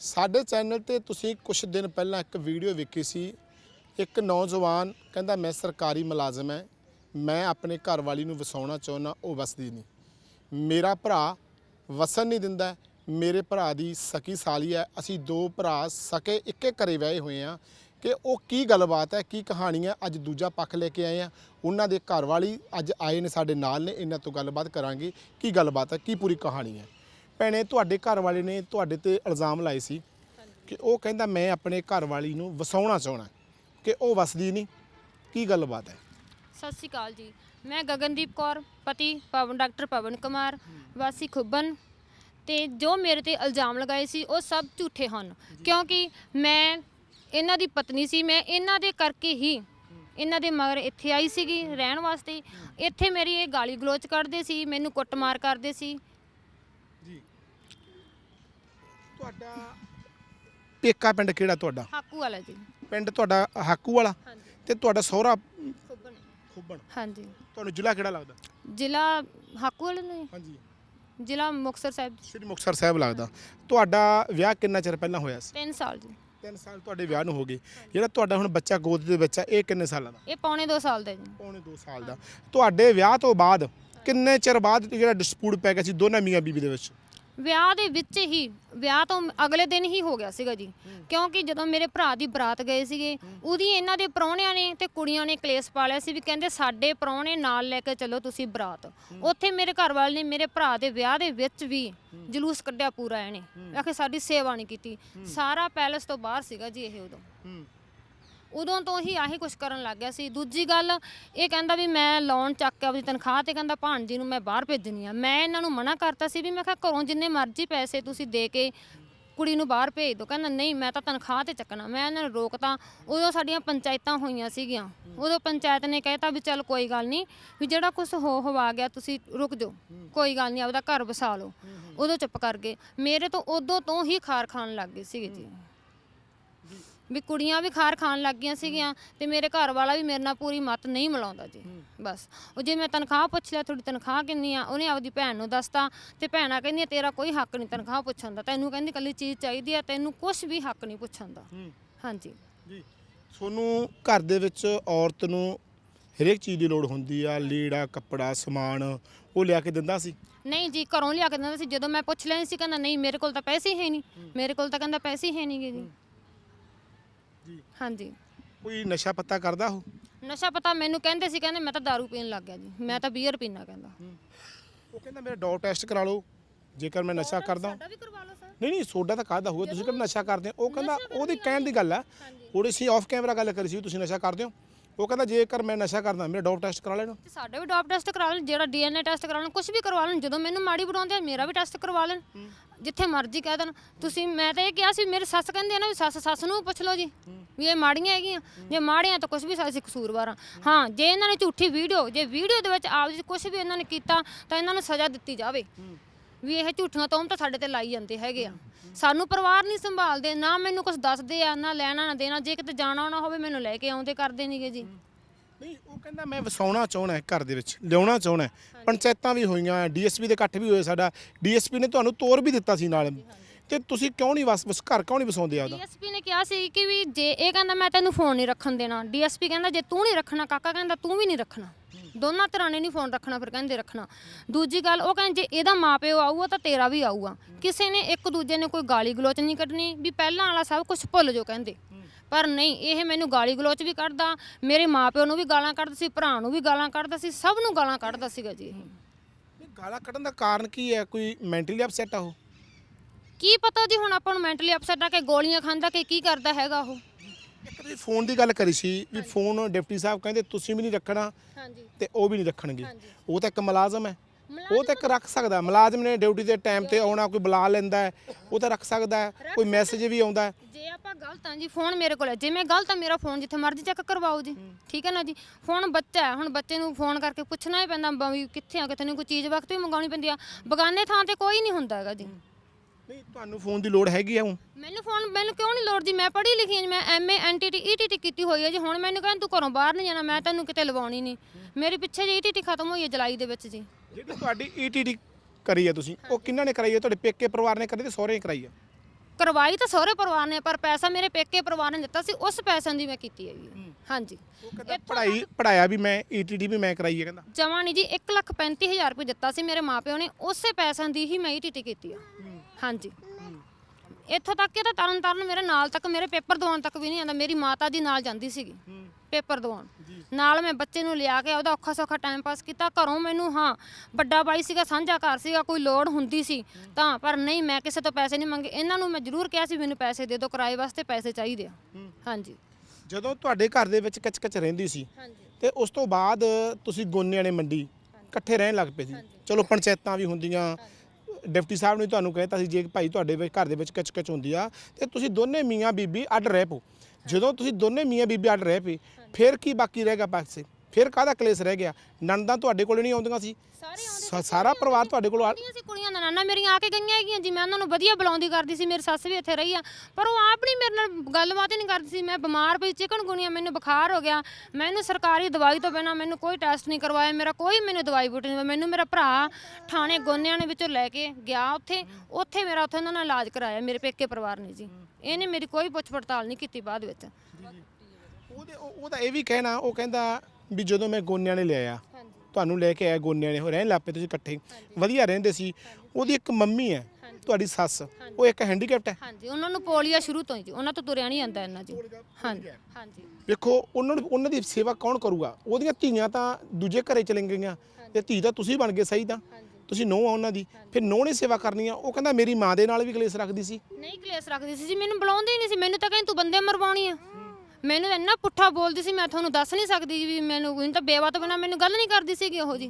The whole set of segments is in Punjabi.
ਸਾਡੇ ਚੈਨਲ ਤੇ ਤੁਸੀਂ ਕੁਝ ਦਿਨ ਪਹਿਲਾਂ ਇੱਕ ਵੀਡੀਓ ਵੇਖੀ ਸੀ। ਇੱਕ ਨੌਜਵਾਨ ਕਹਿੰਦਾ, ਮੈਂ ਸਰਕਾਰੀ ਮੁਲਾਜ਼ਮ ਹੈ। ਮੈਂ ਆਪਣੇ ਘਰ ਵਾਲੀ ਨੂੰ ਵਸਾਉਣਾ ਚਾਹੁੰਦਾ, ਉਹ ਵਸਦੀ ਨਹੀਂ। ਮੇਰਾ ਭਰਾ ਵਸਣ ਨਹੀਂ ਦਿੰਦਾ। ਮੇਰੇ ਭਰਾ ਦੀ ਸਕੀ ਸਾਲੀ ਹੈ। ਅਸੀਂ ਦੋ ਭਰਾ ਸਕੇ ਇੱਕੇ ਘਰੇ ਵਿਆਹੇ ਹੋਏ ਆ ਕਿ ਉਹ ਕੀ ਗੱਲਬਾਤ ਹੈ, ਕੀ ਕਹਾਣੀ ਹੈ? ਅੱਜ ਦੂਜਾ ਪੱਖ ਲੈ ਕੇ ਆਏ ਆ ਉਹਨਾਂ ਦੇ ਘਰ ਵਾਲੀ ਅੱਜ ਆਏ ਨੇ ਸਾਡੇ ਨਾਲ ਨੇ। ਇਹਨਾਂ ਤੋਂ ਗੱਲਬਾਤ ਕਰਾਂਗੇ। ਕੀ ਗੱਲਬਾਤ ਹੈ? ਕੀ ਪੂਰੀ ਕਹਾਣੀ ਹੈ? ਭੈਣੇ, ਤੁਹਾਡੇ ਘਰ ਵਾਲੇ ਨੇ ਤੁਹਾਡੇ ਤੇ ਇਲਜ਼ਾਮ ਲਾਏ ਸੀ ਕਿ ਉਹ ਕਹਿੰਦਾ, ਮੈਂ ਆਪਣੇ ਘਰ ਵਾਲੀ ਨੂੰ ਵਸਾਉਣਾ ਚਾਹਣਾ ਕਿ ਉਹ ਵਸਦੀ ਨਹੀਂ? ਕੀ ਗੱਲਬਾਤ ਹੈ? ਸਤਿ ਸ਼੍ਰੀ ਅਕਾਲ ਜੀ। ਮੈਂ ਗਗਨਦੀਪ ਕੌਰ, ਪਤੀ ਪਵਨ, ਡਾਕਟਰ ਪਵਨ ਕੁਮਾਰ, ਵਾਸੀ ਖੁੱਬਨ। ਤੇ ਜੋ ਮੇਰੇ ਤੇ ਇਲਜ਼ਾਮ ਲਗਾਏ ਸੀ, ਉਹ ਸਭ ਝੂਠੇ ਹਨ। ਕਿਉਂਕਿ ਮੈਂ ਇਹਨਾਂ ਦੀ ਪਤਨੀ ਸੀ, ਮੈਂ ਇਹਨਾਂ ਦੇ ਕਰਕੇ ਹੀ ਇਹਨਾਂ ਦੇ ਮਗਰ ਇੱਥੇ ਆਈ ਸੀਗੀ ਰਹਿਣ ਵਾਸਤੇ। ਇੱਥੇ ਮੇਰੀ ਇਹ ਗਾਲੀ ਗਲੋਚ ਕੱਢਦੇ ਸੀ, ਮੈਨੂੰ ਕੁੱਟਮਾਰ ਕਰਦੇ ਸੀ ਜੀ ਤੁਹਾਡਾ ਪੇਕਾ ਪਿੰਡ ਕਿਹੜਾ ਤੁਹਾਡਾ? ਹਾਕੂ ਵਾਲਾ ਜੀ। ਪਿੰਡ ਤੁਹਾਡਾ ਹਾਕੂ ਵਾਲਾ? ਹਾਂਜੀ। ਤੇ ਤੁਹਾਡਾ ਸਹੁਰਾ ਖੁੱਬਨ ਖੁੱਬਣ। ਹਾਂਜੀ। ਤੁਹਾਨੂੰ ਜ਼ਿਲ੍ਹਾ ਕਿਹੜਾ ਲੱਗਦਾ? ਜ਼ਿਲ੍ਹਾ ਹਾਕੂ ਵਾਲਾ ਨੇ। ਹਾਂਜੀ। ਜ਼ਿਲ੍ਹਾ ਮੁਕਤਸਰ ਸਾਹਿਬ ਸ਼੍ਰੀ ਮੁਕਤਸਰ ਸਾਹਿਬ ਲੱਗਦਾ। ਤੁਹਾਡਾ ਵਿਆਹ ਕਿੰਨਾ ਚਿਰ ਪਹਿਲਾਂ ਹੋਇਆ ਸੀ? 3 ਸਾਲ ਜੀ। 3 ਸਾਲ ਤੁਹਾਡੇ ਵਿਆਹ ਨੂੰ ਹੋ ਗਏ। ਜਿਹੜਾ ਤੁਹਾਡਾ ਹੁਣ ਬੱਚਾ ਗੋਦ ਦੇ ਵਿੱਚ ਆ ਇਹ ਕਿੰਨੇ ਸਾਲਾਂ ਦਾ? ਇਹ ਪੌਣੇ 2 ਸਾਲ ਦਾ ਜੀ। ਪੌਣੇ 2 ਸਾਲ ਦਾ। ਤੁਹਾਡੇ ਵਿਆਹ ਤੋਂ ਬਾਅਦ ਕਿੰਨੇ ਚਿਰ ਬਾਅਦ ਜਿਹੜਾ ਡਿਸਪਿਊਟ ਪੈ ਗਿਆ ਸੀ ਦੋਨਾਂ ਮੀਆਂ ਬੀਬੀ ਦੇ ਵਿੱਚ? ਵਿਆਹ ਦੇ ਵਿੱਚ ਹੀ ਵਿਆਹ ਤੋਂ ਅਗਲੇ ਦਿਨ ਹੀ ਹੋ ਗਿਆ ਸੀਗਾ ਜੀ। ਕਿਉਂਕਿ ਜਦੋਂ ਮੇਰੇ ਭਰਾ ਦੀ ਬਰਾਤ ਗਏ ਸੀਗੇ ਉਹਦੀ ਇਹਨਾਂ ਦੇ ਪ੍ਰਾਹੁਣਿਆਂ ਨੇ ਤੇ ਕੁੜੀਆਂ ਨੇ ਕਲੇਸ਼ ਪਾ ਲਿਆ ਸੀ ਵੀ ਕਹਿੰਦੇ ਸਾਡੇ ਪ੍ਰਾਹੁਣੇ ਨਾਲ ਲੈ ਕੇ ਚੱਲੋ ਤੁਸੀਂ ਬਰਾਤ। ਉੱਥੇ ਮੇਰੇ ਘਰ ਵਾਲੇ ਨੇ ਮੇਰੇ ਭਰਾ ਦੇ ਵਿਆਹ ਦੇ ਵਿੱਚ ਵੀ ਜਲੂਸ ਕੱਢਿਆ ਪੂਰਾ ਇਹਨੇ। ਆਖੇ ਸਾਡੀ ਸੇਵਾ ਨਹੀਂ ਕੀਤੀ। ਸਾਰਾ ਪੈਲਸ ਤੋਂ ਬਾਹਰ ਸੀਗਾ ਜੀ ਇਹ ਉਦੋਂ। ਉਦੋਂ ਤੋਂ ਹੀ ਆਹੀ ਕੁਛ ਕਰਨ ਲੱਗ ਗਿਆ ਸੀ। ਦੂਜੀ ਗੱਲ, ਇਹ ਕਹਿੰਦਾ ਵੀ ਮੈਂ ਲੋਨ ਚੱਕ ਕੇ ਆਪਣੀ ਤਨਖਾਹ ਤੇ ਕਹਿੰਦਾ, ਭਾਣਜੀ ਨੂੰ ਮੈਂ ਬਾਹਰ ਭੇਜਣੀ ਆ। ਮੈਂ ਇਹਨਾਂ ਨੂੰ ਮਨਾ ਕਰਤਾ ਸੀ ਵੀ ਮੈਂ ਕਿਹਾ, ਘਰੋਂ ਜਿੰਨੇ ਮਰਜ਼ੀ ਪੈਸੇ ਤੁਸੀਂ ਦੇ ਕੇ ਕੁੜੀ ਨੂੰ ਬਾਹਰ ਭੇਜ ਦਿਓ। ਕਹਿੰਦਾ, ਨਹੀਂ, ਮੈਂ ਤਾਂ ਤਨਖਾਹ ਤੇ ਚੱਕਣਾ। ਮੈਂ ਇਹਨਾਂ ਨੂੰ ਰੋਕਤਾ। ਉਦੋਂ ਸਾਡੀਆਂ ਪੰਚਾਇਤਾਂ ਹੋਈਆਂ ਸੀਗੀਆਂ। ਉਦੋਂ ਪੰਚਾਇਤ ਨੇ ਕਹਿਤਾ ਵੀ ਚੱਲ ਕੋਈ ਗੱਲ ਨਹੀਂ, ਵੀ ਜਿਹੜਾ ਕੁਝ ਹੋ ਹਵਾ ਗਿਆ, ਤੁਸੀਂ ਰੁਕ ਜਾਓ। ਕੋਈ ਗੱਲ ਨਹੀਂ, ਆਪਦਾ ਘਰ ਵਸਾ ਲਓ। ਉਦੋਂ ਚੁੱਪ ਕਰ ਗਏ। ਮੇਰੇ ਤੋਂ ਉਦੋਂ ਤੋਂ ਹੀ ਖਾਰ ਖਾਣ ਲੱਗ ਗਏ ਸੀਗੇ ਜੀ। ਵੀ ਕੁੜੀਆਂ ਵੀ ਖਾਰ ਖਾਣ ਲੱਗ ਗਈਆਂ ਸੀਗੀਆਂ ਤੇ ਮੇਰੇ ਘਰ ਵਾਲਾ ਵੀ ਮੇਰੇ ਨਾਲ ਪੂਰੀ ਮਤ ਨਹੀਂ ਮਿਲਾਉਂਦਾ ਜੀ। ਬਸ। ਉਹ ਜੇ ਮੈਂ ਤਨਖਾਹ ਪੁੱਛ ਲਿਆ ਤੁਹਾਡੀ ਤਨਖਾਹ ਕਿੰਨੀ ਆ? ਉਹਨੇ ਆਪਦੀ ਭੈਣ ਨੂੰ ਦੱਸਤਾ ਤੇ ਭੈਣਾਂ ਕਹਿੰਦੀਆਂ ਤੇਰਾ ਕੋਈ ਹੱਕ ਨਹੀਂ ਤਨਖਾਹ ਪੁੱਛਣ ਦਾ। ਤੈਨੂੰ ਕਹਿੰਦੀ ਕੱਲੀ ਚੀਜ਼ ਚਾਹੀਦੀ ਆ ਤੈਨੂੰ ਕੁਝ ਵੀ ਹੱਕ ਨਹੀਂ ਪੁੱਛਣ ਦਾ। ਹਾਂਜੀ। ਜੀ। ਤੁਹਾਨੂੰ ਘਰ ਦੇ ਵਿੱਚ ਔਰਤ ਨੂੰ ਹਰੇਕ ਚੀਜ਼ ਦੀ ਲੋੜ ਹੁੰਦੀ ਆ ਲੀੜਾ ਕੱਪੜਾ ਸਮਾਨ ਉਹ ਲਿਆ ਕੇ ਦਿੰਦਾ ਸੀ? ਨਹੀਂ ਜੀ ਘਰੋਂ ਲਿਆ ਕੇ ਦਿੰਦਾ ਸੀ। ਜਦੋਂ ਮੈਂ ਪੁੱਛ ਲੈਣੀ ਸੀ ਕਹਿੰਦਾ ਨਹੀਂ ਮੇਰੇ ਕੋਲ ਤਾਂ ਪੈਸੇ ਹੀ ਨਹੀਂ। ਮੇਰੇ ਕੋਲ ਤਾਂ ਕਹਿੰਦਾ ਪੈਸੇ ਹੀ ਹੈ ਨਹੀਂਗੇ ਜੀ। ਜੀ। ਹਾਂਜੀ। ਕੋਈ ਨਸ਼ਾ ਪੱਤਾ ਕਰਦਾ ਉਹ? ਨਸ਼ਾ ਪਤਾ ਮੈਨੂੰ ਕਹਿੰਦੇ ਸੀ ਕਹਿੰਦੇ ਮੈਂ ਤਾਂ दारू ਪੀਣ ਲੱਗ ਗਿਆ ਜੀ। ਮੈਂ ਤਾਂ ਬੀਅਰ ਪੀਣਾ ਕਹਿੰਦਾ। ਉਹ ਕਹਿੰਦਾ ਮੇਰਾ ਡੋਪ ਟੈਸਟ ਕਰਾ ਲਓ। ਜੇਕਰ ਮੈਂ ਨਸ਼ਾ ਕਰਦਾ। ਸਾਡਾ ਵੀ ਕਰਵਾ ਲਓ ਸਰ। ਨਹੀਂ ਨਹੀਂ ਸੋਡਾ ਤਾਂ ਕਾਹਦਾ ਹੋਊਗਾ? ਤੁਸੀਂ ਕਿਹੜਾ ਨਸ਼ਾ ਕਰਦੇ ਹੋ ਉਹ ਕਹਿੰਦਾ ਉਹਦੀ ਕਹਿਣ ਦੀ ਗੱਲ ਆ। ਉਹਦੇ ਸੀ ਆਫ ਕੈਮਰਾ ਗੱਲ ਕਰੀ ਸੀ ਤੁਸੀਂ ਨਸ਼ਾ ਕਰਦੇ ਹੋ? ਉਹ ਕਹਿੰਦਾ ਜੇਕਰ ਮੈਂ ਨਸ਼ਾ ਕਰਦਾ ਮੇਰਾ ਡੋਪ ਟੈਸਟ ਕਰਾ ਲੈਣਾ। ਤੇ ਸਾਡਾ ਵੀ ਡੋਪ ਟੈਸਟ ਕਰਾ ਲੈਣ ਜਿਹੜਾ ਡੀਐਨਏ ਟੈਸਟ ਕਰਾ ਲੈਣ ਕੁਝ ਵੀ ਕਰਵਾ ਲੈਣ ਜਦੋਂ ਮੈਨੂੰ ਮਾੜੀ ਬਣਾਉਂਦੇ ਆ ਮੇਰਾ ਵੀ ਟੈਸਟ ਕਰਵਾ ਲੈਣ। ਜਿੱਥੇ ਮਰਜ਼ੀ ਕਹਿ ਦੇਣ। ਤੁਸੀਂ ਮੈਂ ਤਾਂ ਇਹ ਕਿਹਾ ਸੀ ਮੇਰੀ ਸੱਸ ਕਹਿੰਦੀ ਆ ਨਾ ਵੀ ਸੱਸ ਸੱਸ ਨੂੰ ਪੁੱਛ ਲਓ ਜੀ ਵੀ ਇਹ ਮਾੜੀਆਂ ਹੈਗੀਆਂ। ਜੇ ਮਾੜੀਆਂ ਤਾਂ ਕੁਝ ਵੀ ਅਸੀਂ ਕਸੂਰਵਾਰ ਹਾਂ ਹਾਂ ਜੇ ਇਹਨਾਂ ਨੇ ਝੂਠੀ ਵੀਡੀਓ ਜੇ ਵੀਡੀਓ ਦੇ ਵਿੱਚ ਆਪ ਜੀ ਕੁਝ ਵੀ ਇਹਨਾਂ ਨੇ ਕੀਤਾ ਤਾਂ ਇਹਨਾਂ ਨੂੰ ਸਜ਼ਾ ਦਿੱਤੀ ਜਾਵੇ। ਵੀ ਇਹ ਝੂਠੀਆਂ ਤੋਂ ਤਾਂ ਸਾਡੇ ਤੇ ਲਾਈ ਜਾਂਦੇ ਹੈਗੇ ਆ। ਸਾਨੂੰ ਪਰਿਵਾਰ ਨਹੀਂ ਸੰਭਾਲਦੇ ਨਾ ਮੈਨੂੰ ਕੁਝ ਦੱਸਦੇ ਆ ਨਾ ਲੈਣਾ ਨਾ ਦੇਣਾ। ਜੇ ਕਿਤੇ ਜਾਣਾ ਆਉਣਾ ਹੋਵੇ ਮੈਨੂੰ ਲੈ ਕੇ ਆਉਂਦੇ ਕਰਦੇ ਨਹੀਂਗੇ ਜੀ। ਨਹੀਂ ਉਹ ਕਹਿੰਦਾ ਮੈਂ ਵਸਾਉਣਾ ਚਾਹਣਾ ਹੈ ਘਰ ਦੇ ਵਿੱਚ ਲਿਆਉਣਾ ਚਾਹਣਾ ਹੈ। ਪੰਚਾਇਤਾਂ ਵੀ ਹੋਈਆਂ ਡੀਐਸਪੀ ਦੇ ਇਕੱਠ ਵੀ ਹੋਏ ਸਾਡਾ। ਡੀਐਸਪੀ ਨੇ ਤੁਹਾਨੂੰ ਤੋਰ ਵੀ ਦਿੱਤਾ ਸੀ ਨਾਲ। ਤੇ ਤੁਸੀਂ ਕਿਉਂ ਨਹੀਂ ਵਸ ਵਸ ਘਰ ਕਿਉਂ ਨਹੀਂ ਵਸਾਉਂਦੇ ਆਪਦਾ? ਡੀਐਸਪੀ ਨੇ ਕਿਹਾ ਸੀ ਕਿ ਵੀ ਜੇ ਇਹ ਕਹਿੰਦਾ ਮੈਂ ਤੈਨੂੰ ਫੋਨ ਨਹੀਂ ਰੱਖਣ ਦੇਣਾ। ਡੀਐਸਪੀ ਕਹਿੰਦਾ ਜੇ ਤੂੰ ਨਹੀਂ ਰੱਖਣਾ ਕਾਕਾ ਕਹਿੰਦਾ ਤੂੰ ਵੀ ਨਹੀਂ ਰੱਖਣਾ। ਦੋਨਾਂ ਤਰ੍ਹਾਂ ਨੇ ਨਹੀਂ ਫੋਨ ਰੱਖਣਾ ਫਿਰ ਕਹਿੰਦੇ ਰੱਖਣਾ। ਦੂਜੀ ਗੱਲ ਉਹ ਕਹਿੰਦੇ ਜੇ ਇਹਦਾ ਮਾਪਿਓ ਆਊਗਾ ਤਾਂ ਤੇਰਾ ਵੀ ਆਊਗਾ। ਕਿਸੇ ਨੇ ਇੱਕ ਦੂਜੇ ਨੇ ਕੋਈ ਗਾਲੀ ਗਲੋਚ ਨਹੀਂ ਕੱਢਣੀ ਵੀ ਪਹਿਲਾਂ ਵਾਲਾ ਸਭ ਕੁਝ ਭੁੱਲ ਜੋ ਕਹਿੰਦੇ। ਪਰ ਨਹੀਂ ਇਹ ਮੈਨੂੰ ਗਾਲੀ ਗਲੋਚ ਵੀ ਕੱਢਦਾ ਮੇਰੇ ਮਾਪਿਓ ਨੂੰ ਵੀ ਗਾਲਾਂ ਕੱਢਦਾ ਸੀ ਭਰਾ ਨੂੰ ਵੀ ਗਾਲਾਂ ਕੱਢਦਾ ਸੀ ਸਭ ਨੂੰ ਗਾਲਾਂ ਕੱਢਦਾ ਸੀਗਾ ਜੀ। ਇਹ ਗਾਲਾਂ ਕੱਢਣ ਦਾ ਕਾਰਨ ਕੀ ਹੈ? ਕੋਈ ਮੈਂਟਲੀ ਅਪਸੈਟ ਆ ਉਹ? ਕੀ ਪਤਾ ਜੀ ਹੁਣ ਆਪਾਂ ਨੂੰ ਮੈਂਟਲੀ ਅਪਸੈਟ ਆ ਕੇ ਗੋਲੀਆਂ ਖਾਂਦਾ ਕਿ ਕੀ ਕਰਦਾ ਹੈਗਾ ਉਹ? ਇੱਕ ਤੁਸੀਂ ਫੋਨ ਦੀ ਗੱਲ ਕਰੀ ਸੀ ਵੀ ਫੋਨ ਡਿਪਟੀ ਸਾਹਿਬ ਕਹਿੰਦੇ ਤੁਸੀਂ ਵੀ ਨਹੀਂ ਰੱਖਣਾ ਹਾਂਜੀ। ਤੇ ਉਹ ਵੀ ਨਹੀਂ ਰੱਖਣਗੇ। ਹਾਂਜੀ। ਉਹ ਤਾਂ ਇੱਕ ਮੁਲਾਜ਼ਮ ਹੈ। ਉਹ ਤਾਂ ਇੱਕ ਰੱਖ ਸਕਦਾ ਮੁਲਾਜ਼ਮ ਨੇ ਡਿਊਟੀ ਦੇ ਟਾਈਮ ਤੇ ਆਉਣਾ ਕੋਈ ਬੁਲਾ ਲੈਂਦਾ ਹੈ ਉਹ ਤਾਂ ਰੱਖ ਸਕਦਾ ਹੈ। ਕੋਈ ਮੈਸੇਜ ਵੀ ਆਉਂਦਾ ਹੈ। ਜੇ ਆਪਾਂ ਗਲਤ ਆ ਜੀ ਫੋਨ ਮੇਰੇ ਕੋਲ ਹੈ। ਜੇ ਮੈਂ ਗਲਤ ਆ ਮੇਰਾ ਫੋਨ ਜਿੱਥੇ ਮਰਜ਼ੀ ਚੈੱਕ ਕਰਵਾਓ ਜੀ। ਠੀਕ ਹੈ ਨਾ ਜੀ? ਫੋਨ ਬੱਚਾ ਹੈ। ਹੁਣ ਬੱਚੇ ਨੂੰ ਫੋਨ ਕਰਕੇ ਪੁੱਛਣਾ ਹੀ ਪੈਂਦਾ ਬ- ਵੀ ਕਿੱਥੇ ਆ ਕਿੱਥੇ ਨਹੀਂ। ਕੋਈ ਚੀਜ਼ ਵਕਤ ਵੀ ਮੰਗਾਉਣੀ ਪੈਂਦੀ ਆ। ਬਗਾਨੇ ਥਾਂ ਤੇ ਕੋਈ ਨਹੀਂ ਹੁੰਦਾ ਹੈਗਾ ਜੀ। ਨਹੀਂ ਤੁਹਾਨੂੰ ਫੋਨ ਦੀ ਲੋੜ ਹੈਗੀ ਆ ਹੁਣ? ਮੈਨੂੰ ਫੋਨ ਮੈਨੂੰ ਕਿਉਂ ਨਹੀਂ ਲੋੜ ਜੀ? ਮੈਂ ਪੜ੍ਹੀ ਲਿਖੀ ਹਾਂ ਜੀ ਮੈਂ ਐਮਏ ਐਨਟੀਟੀ ਈਟੀਟੀ ਕੀਤੀ ਹੋਈ ਹੈ ਜੀ। ਹੁਣ ਮੈਨੂੰ ਕਹਿੰਦੇ ਤੂੰ ਘਰੋਂ ਬਾਹਰ ਨਹੀਂ ਜਾਣਾ ਮੈਂ ਤੈਨੂੰ ਕਿਤੇ ਲਵਾਉਣੀ ਨਹੀਂ ਮੇਰੇ ਪਿੱਛੇ ਜੀ ਈਟੀਟੀ ਖਤਮ ਹੋਈ ਹੈ ਜੁਲਾਈ ਦੇ ਵਿੱਚ ਜੀ। ਜਿਹੜੀ ਤੁਹਾਡੀ ਈਟੀਡੀ ਕਰੀ ਹੈ ਤੁਸੀਂ ਉਹ ਕਿੰਨਾਂ ਨੇ ਕਰਾਈ ਹੈ ਤੁਹਾਡੇ ਪੇਕੇ ਪਰਿਵਾਰ ਨੇ ਕਰੀ ਤੇ ਸਹੁਰੇ ਨੇ ਕਰਾਈ ਹੈ ਕਰਵਾਈ ਤਾਂ ਸਹੁਰੇ ਪਰਿਵਾਰ ਨੇ ਪਰ ਪੈਸਾ ਮੇਰੇ ਪੇਕੇ ਪਰਿਵਾਰ ਨੇ ਦਿੱਤਾ ਸੀ ਉਸ ਪੈਸਿਆਂ ਦੀ ਮੈਂ ਕੀਤੀ ਹੈਗੀ ਹਾਂਜੀ। ਉਹ ਕਹਿੰਦਾ ਪੜ੍ਹਾਈ ਪੜਾਇਆ ਵੀ ਮੈਂ ਈਟੀਡੀ ਵੀ ਮੈਂ ਕਰਾਈ ਹੈ ਕਹਿੰਦਾ। ਜਮਾ ਨਹੀਂ ਜੀ 135000 ਰੁਪਏ ਦਿੱਤਾ ਸੀ ਮੇਰੇ ਮਾਪਿਓ ਨੇ ਉਸੇ ਪੈਸਿਆਂ ਦੀ ਹੀ ਮੈਂ ਈਟੀਟੀ ਕੀਤੀ ਆ। ਹਾਂਜੀ। ਇੱਥੋਂ ਤੱਕ ਕਿ ਤਾਂ ਤਰਨ ਤਾਰਨ ਮੇਰੇ ਨਾਲ ਤੱਕ ਮੇਰੇ ਪੇਪਰ ਦਵਾਉਣ ਤੱਕ ਵੀ ਨਹੀਂ ਆਂਦਾ ਮੇਰੀ ਮਾਤਾ ਜੀ ਨਾਲ ਜਾਂਦੀ ਸੀਗੀ। ਪੇਪਰ ਦਵਾਉਣ। ਨਾਲ ਮੈਂ ਬੱਚੇ ਨੂੰ ਲਿਆ ਕੇ ਉਹਦਾ ਔਖਾ ਸੌਖਾ ਟਾਈਮ ਪਾਸ ਕੀਤਾ। ਘਰੋਂ ਮੈਨੂੰ ਹਾਂ ਵੱਡਾ ਬਾਈ ਸੀਗਾ ਸਾਂਝਾ ਘਰ ਸੀਗਾ ਕੋਈ ਲੋੜ ਹੁੰਦੀ ਸੀ ਤਾਂ ਪਰ ਨਹੀਂ ਮੈਂ ਕਿਸੇ ਤੋਂ ਪੈਸੇ ਨਹੀਂ ਮੰਗੇ। ਇਹਨਾਂ ਨੂੰ ਮੈਂ ਜ਼ਰੂਰ ਕਿਹਾ ਸੀ ਮੈਨੂੰ ਪੈਸੇ ਦੇ ਦਿਓ ਕਿਰਾਏ ਵਾਸਤੇ ਪੈਸੇ ਚਾਹੀਦੇ ਆ। ਹਾਂਜੀ। ਜਦੋਂ ਤੁਹਾਡੇ ਘਰ ਦੇ ਵਿੱਚ ਕਚਕਚ ਰਹਿੰਦੀ ਸੀ ਹਾਂਜੀ। ਤੇ ਉਸ ਤੋਂ ਬਾਅਦ ਤੁਸੀਂ ਗੋਨੇ ਵਾਲੇ ਮੰਡੀ ਇਕੱਠੇ ਰਹਿਣ ਲੱਗ ਪਏ ਸੀ। ਚਲੋ ਪੰਚਾਇਤਾਂ ਵੀ ਹੁੰਦੀਆਂ। ਡਿਪਟੀ ਸਾਹਿਬ ਨੇ ਤੁਹਾਨੂੰ ਕਹਿਤਾ ਸੀ ਜੇ ਭਾਈ ਤੁਹਾਡੇ ਵਿੱਚ ਘਰ ਦੇ ਵਿੱਚ ਕਚਕਚ ਹੁੰਦੀ ਆ ਤੇ ਤੁਸੀਂ ਦੋਨੇ ਮੀਆਂ ਬੀਬੀ ਅੱਡ ਰਹਿ ਪਓ। ਜਦੋਂ ਤੁਸੀਂ ਦੋਨੇ ਮੀਆਂ ਬੀਬੀ ਅੱਡ ਰਹਿ ਪਏ ਫਿਰ ਕੀ ਬਾਕੀ ਰਹਿ ਗਿਆ ਪਾਸੇ ਫਿਰ ਕਾਹਦਾ ਕਲੇਸ਼ ਰਹਿ ਗਿਆ? ਨਣਦਾਂ ਤੁਹਾਡੇ ਕੋਲ ਨਹੀਂ ਆਉਂਦੀਆਂ ਸੀ। ਸਾਰੇ ਪਰਿਵਾਰ ਤੁਹਾਡੇ ਕੋਲ ਆ- ਸੀ ਕੁੜੀਆਂ ਦਾ ਨਾਨਾ ਮੇਰੀਆਂ ਆ ਕੇ ਗਈਆਂ ਹੈਗੀਆਂ ਜੀ। ਮੈਂ ਉਹਨਾਂ ਨੂੰ ਵਧੀਆ ਬੁਲਾਉਂਦੀ ਕਰਦੀ ਸੀ ਮੇਰੀ ਸੱਸ ਵੀ ਇੱਥੇ ਰਹੀ ਆ। ਪਰ ਉਹ ਆਪ ਨਹੀਂ ਮੇਰੇ ਨਾਲ ਗੱਲਬਾਤ ਹੀ ਨਹੀਂ ਕਰਦੀ ਸੀ। ਮੈਂ ਬਿਮਾਰ ਪਈ ਚਿਕਨ ਗੁਨੀਆ ਮੈਨੂੰ ਬੁਖਾਰ ਹੋ ਗਿਆ। ਮੈਨੂੰ ਸਰਕਾਰੀ ਦਵਾਈ ਤੋਂ ਬਿਨਾ ਮੈਨੂੰ ਕੋਈ ਟੈਸਟ ਨਹੀਂ ਕਰਵਾਇਆ। ਮੇਰਾ ਕੋਈ ਮੈਨੂੰ ਦਵਾਈ ਬੂਟੀ ਨਹੀਂ ਮੈਨੂੰ ਮੇਰਾ ਭਰਾ ਥਾਣੇ ਗੋਨਿਆਂ ਨੇ ਵਿੱਚੋਂ ਲੈ ਕੇ ਗਿਆ ਉੱਥੇ। ਉੱਥੇ ਮੇਰਾ ਉੱਥੇ ਉਹਨਾਂ ਨੇ ਇਲਾਜ ਕਰਾਇਆ। ਮੇਰੇ ਪੇਕੇ ਪਰਿਵਾਰ ਨੇ ਜੀ। ਇਹਨੇ ਮੇਰੀ ਕੋਈ ਪੁੱਛ ਪੜਤਾਲ ਨਹੀਂ ਕੀਤੀ ਬਾਅਦ ਵਿੱਚ। ਉਹਦੇ ਉਹ- ਉਹਦਾ ਇਹ ਵੀ ਕਹਿਣਾ ਉਹ ਕਹਿੰਦਾ ਵੀ ਜਦੋਂ ਮੈਂ ਗੋਨਿਆਂ ਨੇ ਲਿਆਇਆ ਹਾਂਜੀ। ਤੁਹਾਨੂੰ ਲੈ ਕੇ ਆਇਆ ਗੋਨਿਆਂ ਨੇ ਉਹ ਰਹਿਣ ਲੱਗ ਪਏ ਤੁਸੀਂ ਇਕੱਠੇ। ਵਧੀਆ ਰਹਿੰਦੇ ਸੀ। ਉਹਦੀ ਇੱਕ ਮੰਮੀ ਹੈ ਤੁਹਾਡੀ ਸੱਸ ਉਹ ਇੱਕ ਹੈਂਡੀਕੈਪਟ ਹੈ। ਹਾਂਜੀ ਉਹਨਾਂ ਨੂੰ ਪੋਲੀਆ ਸ਼ੁਰੂ ਤੋਂ ਹੀ ਜੀ ਉਹਨਾਂ ਤੋਂ ਤੁਰਿਆ ਨਹੀਂ ਜਾਂਦਾ ਇੰਨਾ ਜੀ। ਹਾਂਜੀ ਹਾਂਜੀ। ਵੇਖੋ ਉਹਨਾਂ ਨੂੰ ਉਹਨਾਂ ਦੀ ਸੇਵਾ ਕੌਣ ਕਰੂਗਾ? ਉਹਦੀਆਂ ਧੀਆਂ ਤਾਂ ਦੂਜੇ ਘਰੇ ਚਲੇ ਗਈਆਂ। ਤੇ ਧੀ ਤਾਂ ਤੁਸੀਂ ਬਣ ਗਏ ਸਹੀ ਤਾਂ। ਤੁਸੀਂ ਨੋ ਆ ਉਹਨਾਂ ਦੀ। ਫਿਰ ਨੋ ਨੇ ਸੇਵਾ ਕਰਨੀ ਆ। ਉਹ ਕਹਿੰਦਾ ਮੇਰੀ ਮਾਂ ਦੇ ਨਾਲ ਵੀ ਕਲੇਸ਼ ਰੱਖਦੀ ਸੀ? ਨਹੀਂ ਕਲੇਸ਼ ਰੱਖਦੀ ਸੀ ਜੀ ਮੈਨੂੰ ਬੁਲਾਉਂਦੀ ਹੀ ਨਹੀਂ ਸੀ। ਮੈਨੂੰ ਤਾਂ ਕਹਿੰਦੀ ਤੂੰ ਬੰਦੇ ਮਰਵਾਉਣੀ ਆ। ਮੈਨੂੰ ਇੰਨਾ ਪੁੱਠਾ ਬੋਲਦੀ ਸੀ ਮੈਂ ਤੁਹਾਨੂੰ ਦੱਸ ਨਹੀਂ ਸਕਦੀ ਜੀ ਵੀ ਮੈਨੂੰ ਮੈਨੂੰ ਤਾਂ ਬੇਵਾ ਤੋਂ ਬਿਨਾ ਮੈਨੂੰ ਗੱਲ ਨਹੀਂ ਕਰਦੀ ਸੀਗੀ ਉਹ ਜੀ।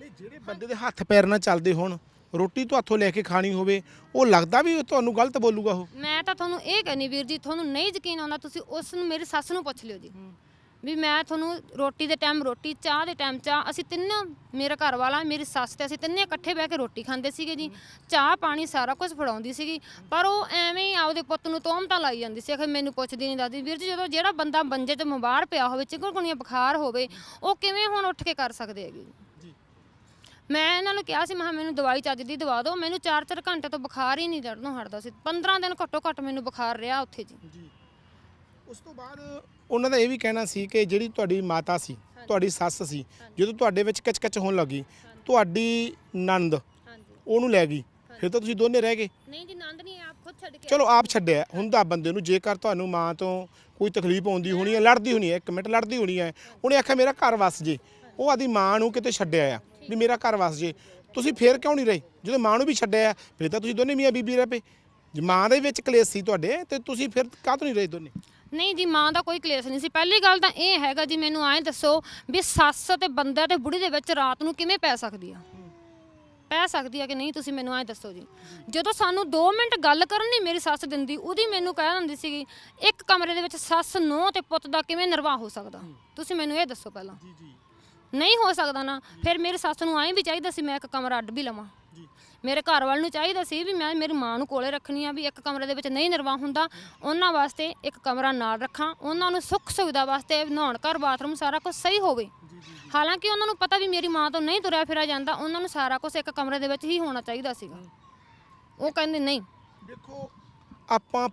ਨਹੀਂ ਜਿਹੜੇ ਬੰਦੇ ਦੇ ਹੱਥ ਪੈਰ ਨਾਲ ਚੱਲਦੇ ਹੋਣ ਰੋਟੀ ਤੋਂ ਹੱਥੋਂ ਲੈ ਕੇ ਖਾਣੀ ਹੋਵੇ ਉਹ ਲੱਗਦਾ ਵੀ ਉਹ ਤੁਹਾਨੂੰ ਗਲਤ ਬੋਲੂਗਾ ਉਹ। ਮੈਂ ਤਾਂ ਤੁਹਾਨੂੰ ਇਹ ਕਹਿੰਨੀ ਵੀਰ ਜੀ ਤੁਹਾਨੂੰ ਨਹੀਂ ਯਕੀਨ ਆਉਂਦਾ ਤੁਸੀਂ ਉਸ ਨੂੰ ਮੇਰੀ ਸੱਸ ਨੂੰ ਪੁੱਛ ਲਿਓ ਜੀ। ਵੀ ਮੈਂ ਤੁਹਾਨੂੰ ਰੋਟੀ ਦੇ ਟਾਈਮ ਰੋਟੀ ਚਾਹ ਦੇ ਟਾਈਮ ਚਾਹ ਅਸੀਂ ਤਿੰਨੋਂ ਮੇਰਾ ਘਰ ਵਾਲਾ ਮੇਰੀ ਸੱਸ ਤੇ ਅਸੀਂ ਤਿੰਨੇ ਇਕੱਠੇ ਬਹਿ ਕੇ ਰੋਟੀ ਖਾਂਦੇ ਸੀਗੇ ਜੀ। ਚਾਹ ਪਾਣੀ ਸਾਰਾ ਕੁਝ ਫੜਾਉਂਦੀ ਸੀਗੀ। ਪਰ ਉਹ ਐਵੇਂ ਹੀ ਆਪਦੇ ਪੁੱਤ ਨੂੰ ਤੋਮਤਾਂ ਲਾਈ ਜਾਂਦੀ ਸੀ ਆਖੇ ਮੈਨੂੰ ਪੁੱਛਦੀ ਨਹੀਂ ਦਾਦੀ ਵੀਰ ਜੀ ਜਦੋਂ ਜਿਹੜਾ ਬੰਦਾ ਬੰਜੇ ਤੇ ਮੁਬਾਰ ਪਿਆ ਹੋਵੇ ਚਿਕਨਗੁਣੀਆ ਬੁਖਾਰ ਹੋਵੇ ਉਹ ਕਿਵੇਂ ਹੁਣ ਉੱਠ ਕੇ ਕਰ ਸਕਦੇ ਹੈਗੇ? ਜੀ। ਮੈਂ ਇਹਨਾਂ ਨੂੰ ਕਿਹਾ ਸੀ ਮੈਂ ਕਿਹਾ ਮੈਨੂੰ ਦਵਾਈ ਚੱਜ ਦੀ ਦਵਾ ਦਿਓ ਮੈਨੂੰ 4-4 ਘੰਟੇ ਤੋਂ ਬੁਖਾਰ ਹੀ ਨਹੀਂ ਚੜਨੋਂ ਹਟਦਾ ਸੀ। 15 ਦਿਨ ਘੱਟੋ ਘੱਟ ਮੈਨੂੰ ਬੁਖਾਰ ਰਿਹਾ ਉੱਥੇ ਜੀ। ਜੀ। ਉਸ ਤੋਂ ਬਾਅਦ ਉਹਨਾਂ ਦਾ ਇਹ ਵੀ ਕਹਿਣਾ ਸੀ ਕਿ ਜਿਹੜੀ ਤੁਹਾਡੀ ਮਾਤਾ ਸੀ ਤੁਹਾਡੀ ਸੱਸ ਸੀ ਜਦੋਂ ਤੁਹਾਡੇ ਵਿੱਚ ਕਚਕਚ ਹੋਣ ਲੱਗੀ ਤੁਹਾਡੀ ਨੰਦ ਉਹਨੂੰ ਲੈ ਗਈ। ਫਿਰ ਤਾਂ ਤੁਸੀਂ ਦੋਨੇ ਰਹਿ ਗਏ। ਨਹੀਂ ਜੀ ਨੰਦ ਨਹੀਂ ਆਪ ਖੁਦ ਛੱਡ ਕੇ ਚਲੋ ਆਪ ਛੱਡਿਆ ਹੁੰਦਾ ਬੰਦੇ ਨੂੰ ਜੇਕਰ ਤੁਹਾਨੂੰ ਮਾਂ ਤੋਂ ਕੋਈ ਤਕਲੀਫ ਆਉਂਦੀ ਹੋਣੀ ਹੈ ਲੜਦੀ ਹੋਣੀ ਹੈ ਇੱਕ ਮਿੰਟ ਲੜਦੀ ਹੋਣੀ ਹੈ ਉਹਨੇ ਆਖਿਆ ਮੇਰਾ ਘਰ ਵਸ ਜੇ। ਉਹ ਆਦੀ ਮਾਂ ਨੂੰ ਕਿਤੇ ਛੱਡਿਆ ਆ ਵੀ ਮੇਰਾ ਘਰ ਵਸ ਜੇ। ਤੁਸੀਂ ਫੇਰ ਕਿਉਂ ਨਹੀਂ ਰਹੇ? ਜਦੋਂ ਮਾਂ ਨੂੰ ਵੀ ਛੱਡਿਆ ਫਿਰ ਤਾਂ ਤੁਸੀਂ ਦੋਨੇ ਮੀਆਂ ਬੀਬੀ ਰਹਿ ਪਏ। ਜੇ ਮਾਂ ਦੇ ਵਿੱਚ ਕਲੇਸ਼ ਸੀ ਤੁਹਾਡੇ ਤੇ ਤੁਸੀਂ ਫਿਰ ਕਾਹਤੋਂ ਨਹੀਂ ਰਹੇ ਦੋਨੇ? ਨਹੀਂ ਜੀ ਮਾਂ ਦਾ ਕੋਈ ਕਲੇਸ਼ ਨਹੀਂ ਸੀ। ਪਹਿਲੀ ਗੱਲ ਤਾਂ ਇਹ ਹੈਗਾ ਜੀ ਮੈਨੂੰ ਐਂ ਦੱਸੋ ਵੀ ਸੱਸ ਤੇ ਬੰਦਾ ਤੇ ਬੁੜੀ ਦੇ ਵਿੱਚ ਰਾਤ ਨੂੰ ਕਿਵੇਂ ਪੈ ਸਕਦੀ ਆ? ਪੈ ਸਕਦੀ ਆ ਕਿ ਨਹੀਂ ਤੁਸੀਂ ਮੈਨੂੰ ਐਂ ਦੱਸੋ ਜੀ। ਜਦੋਂ ਸਾਨੂੰ 2 ਮਿੰਟ ਗੱਲ ਕਰਨ ਨਹੀਂ ਮੇਰੀ ਸੱਸ ਦਿੰਦੀ ਉਹਦੀ ਮੈਨੂੰ ਕਹਿ ਦਿੰਦੀ ਸੀਗੀ ਇੱਕ ਕਮਰੇ ਦੇ ਵਿੱਚ ਸੱਸ ਨੌ ਤੇ ਪੁੱਤ ਦਾ ਕਿਵੇਂ ਨਿਰਵਾਹ ਹੋ ਸਕਦਾ? ਤੁਸੀਂ ਮੈਨੂੰ ਇਹ ਦੱਸੋ ਪਹਿਲਾਂ। ਜੀ ਜੀ। ਨਹੀਂ ਹੋ ਸਕਦਾ ਨਾ। ਫਿਰ ਮੇਰੀ ਸੱਸ ਨੂੰ ਐਂ ਵੀ ਚਾਹੀਦਾ ਸੀ ਮੈਂ ਇੱਕ ਕਮਰਾ ਅੱਡ ਵੀ ਲਵਾਂ। ਜੀ। ਮੇਰੇ ਘਰ ਵਾਲ ਨੂੰ ਚਾਹੀਦਾ ਸੀ ਵੀ ਮੈਂ ਮੇਰੀ ਮਾਂ ਨੂੰ ਕੋਲੇ ਰੱਖਣੀ ਆ ਵੀ ਇੱਕ ਕਮਰੇ ਦੇ ਵਿੱਚ ਨਹੀਂ ਨਿਰਵਾਹ ਹੁੰਦਾ। ਉਹਨਾਂ ਵਾਸਤੇ ਇੱਕ ਕਮਰਾ ਨਾਲ ਰੱਖਾਂ। ਉਹਨਾਂ ਨੂੰ ਸੁੱਖ ਸੁਵਿਧਾ ਵਾਸਤੇ ਨਹਾਉਣ, ਘਰ, ਬਾਥਰੂਮ ਸਾਰਾ ਕੁਝ ਸਹੀ ਹੋਵੇ। ਹਾਲਾਂਕਿ ਉਹਨਾਂ ਨੂੰ ਪਤਾ ਵੀ ਮੇਰੀ ਮਾਂ ਤੋਂ ਨਹੀਂ ਤੁਰਿਆ ਫਿਰਿਆ ਜਾਂਦਾ, ਉਹਨਾਂ ਨੂੰ ਸਾਰਾ ਕੁਝ ਇੱਕ ਕਮਰੇ ਦੇ ਵਿੱਚ ਹੀ ਹੋਣਾ ਚਾਹੀਦਾ ਸੀਗਾ। ਉਹ ਕਹਿੰਦੇ ਨਹੀਂ। ਦੇਖੋ, ਆਪਾਂ,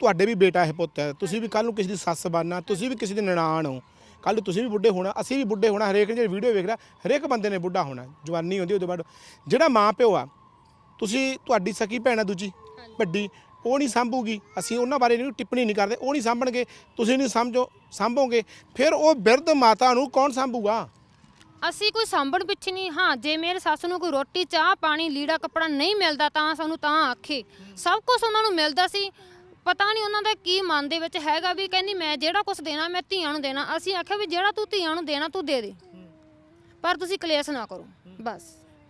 ਤੁਹਾਡੇ ਵੀ ਬੇਟਾ ਹੈ ਪੁੱਤ ਹੈ। ਤੁਸੀਂ ਵੀ ਕੱਲ ਨੂੰ ਕਿਸੇ ਦੀ ਸੱਸ ਬਣਨਾ, ਤੁਸੀਂ ਵੀ ਕਿਸੇ ਦੀ ਨਨਾਣ ਹੋ। ਕੱਲ ਨੂੰ ਤੁਸੀਂ ਵੀ ਬੁੱਢੇ ਹੋਣਾ, ਅਸੀਂ ਵੀ ਬੁੱਢੇ ਹੋਣਾ, ਹਰੇਕ ਜਿਹੜੀ ਵੀਡੀਓ ਵੇਖ ਰਿਹਾ, ਹਰੇਕ ਬੰਦੇ ਨੇ ਬੁੱਢਾ ਹੋਣਾ, ਜਵਾਨੀ ਹੁੰਦੀ, ਉਹਦੇ ਬਾਅਦ ਜਿਹੜਾ ਮਾਂ ਪਿਓ ਆ ਤੁਸੀਂ ਤੁਹਾਡੀ ਸਕੀ ਭੈਣ ਆ ਦੂਜੀ ਵੱਡੀ ਉਹ ਨਹੀਂ ਸੰਭੂਗੀ। ਅਸੀਂ ਉਹਨਾਂ ਬਾਰੇ ਨਹੀਂ ਟਿੱਪਣੀ ਨਹੀਂ ਕਰਦੇ ਉਹ ਨਹੀਂ ਸਾਂਭਣਗੇ। ਤੁਸੀਂ ਨਹੀਂ ਸਮਝੋ ਸੰਭੋਗੇ। ਫਿਰ ਉਹ ਬਿਰਧ ਮਾਤਾ ਨੂੰ ਕੌਣ ਸੰਭੂਗਾ? ਅਸੀਂ ਕੋਈ ਸਾਂਭਣ ਪਿੱਛੇ ਨਹੀਂ ਹਾਂ ਜੇ ਮੇਰੇ ਸੱਸ ਨੂੰ ਕੋਈ ਰੋਟੀ ਚਾਹ ਪਾਣੀ ਲੀੜਾ ਕੱਪੜਾ ਨਹੀਂ ਮਿਲਦਾ ਤਾਂ ਸਾਨੂੰ ਤਾਂ ਆਖੇ। ਸਭ ਕੁਝ ਉਹਨਾਂ ਨੂੰ ਮਿਲਦਾ ਸੀ। ਪਤਾ ਨਹੀਂ ਉਹਨਾਂ ਦਾ ਕੀ ਮਨ ਦੇ ਵਿੱਚ ਹੈਗਾ ਵੀ ਕਹਿੰਦੀ ਮੈਂ ਜਿਹੜਾ ਕੁਝ ਦੇਣਾ ਮੈਂ ਧੀਆਂ ਨੂੰ ਦੇਣਾ। ਅਸੀਂ ਆਖਿਆ ਵੀ ਜਿਹੜਾ ਤੂੰ ਧੀਆਂ ਨੂੰ ਦੇਣਾ ਤੂੰ ਦੇ ਦੇ। ਪਰ ਤੁਸੀਂ ਕਲੇਸ਼ ਨਾ ਕਰੋ ਬਸ।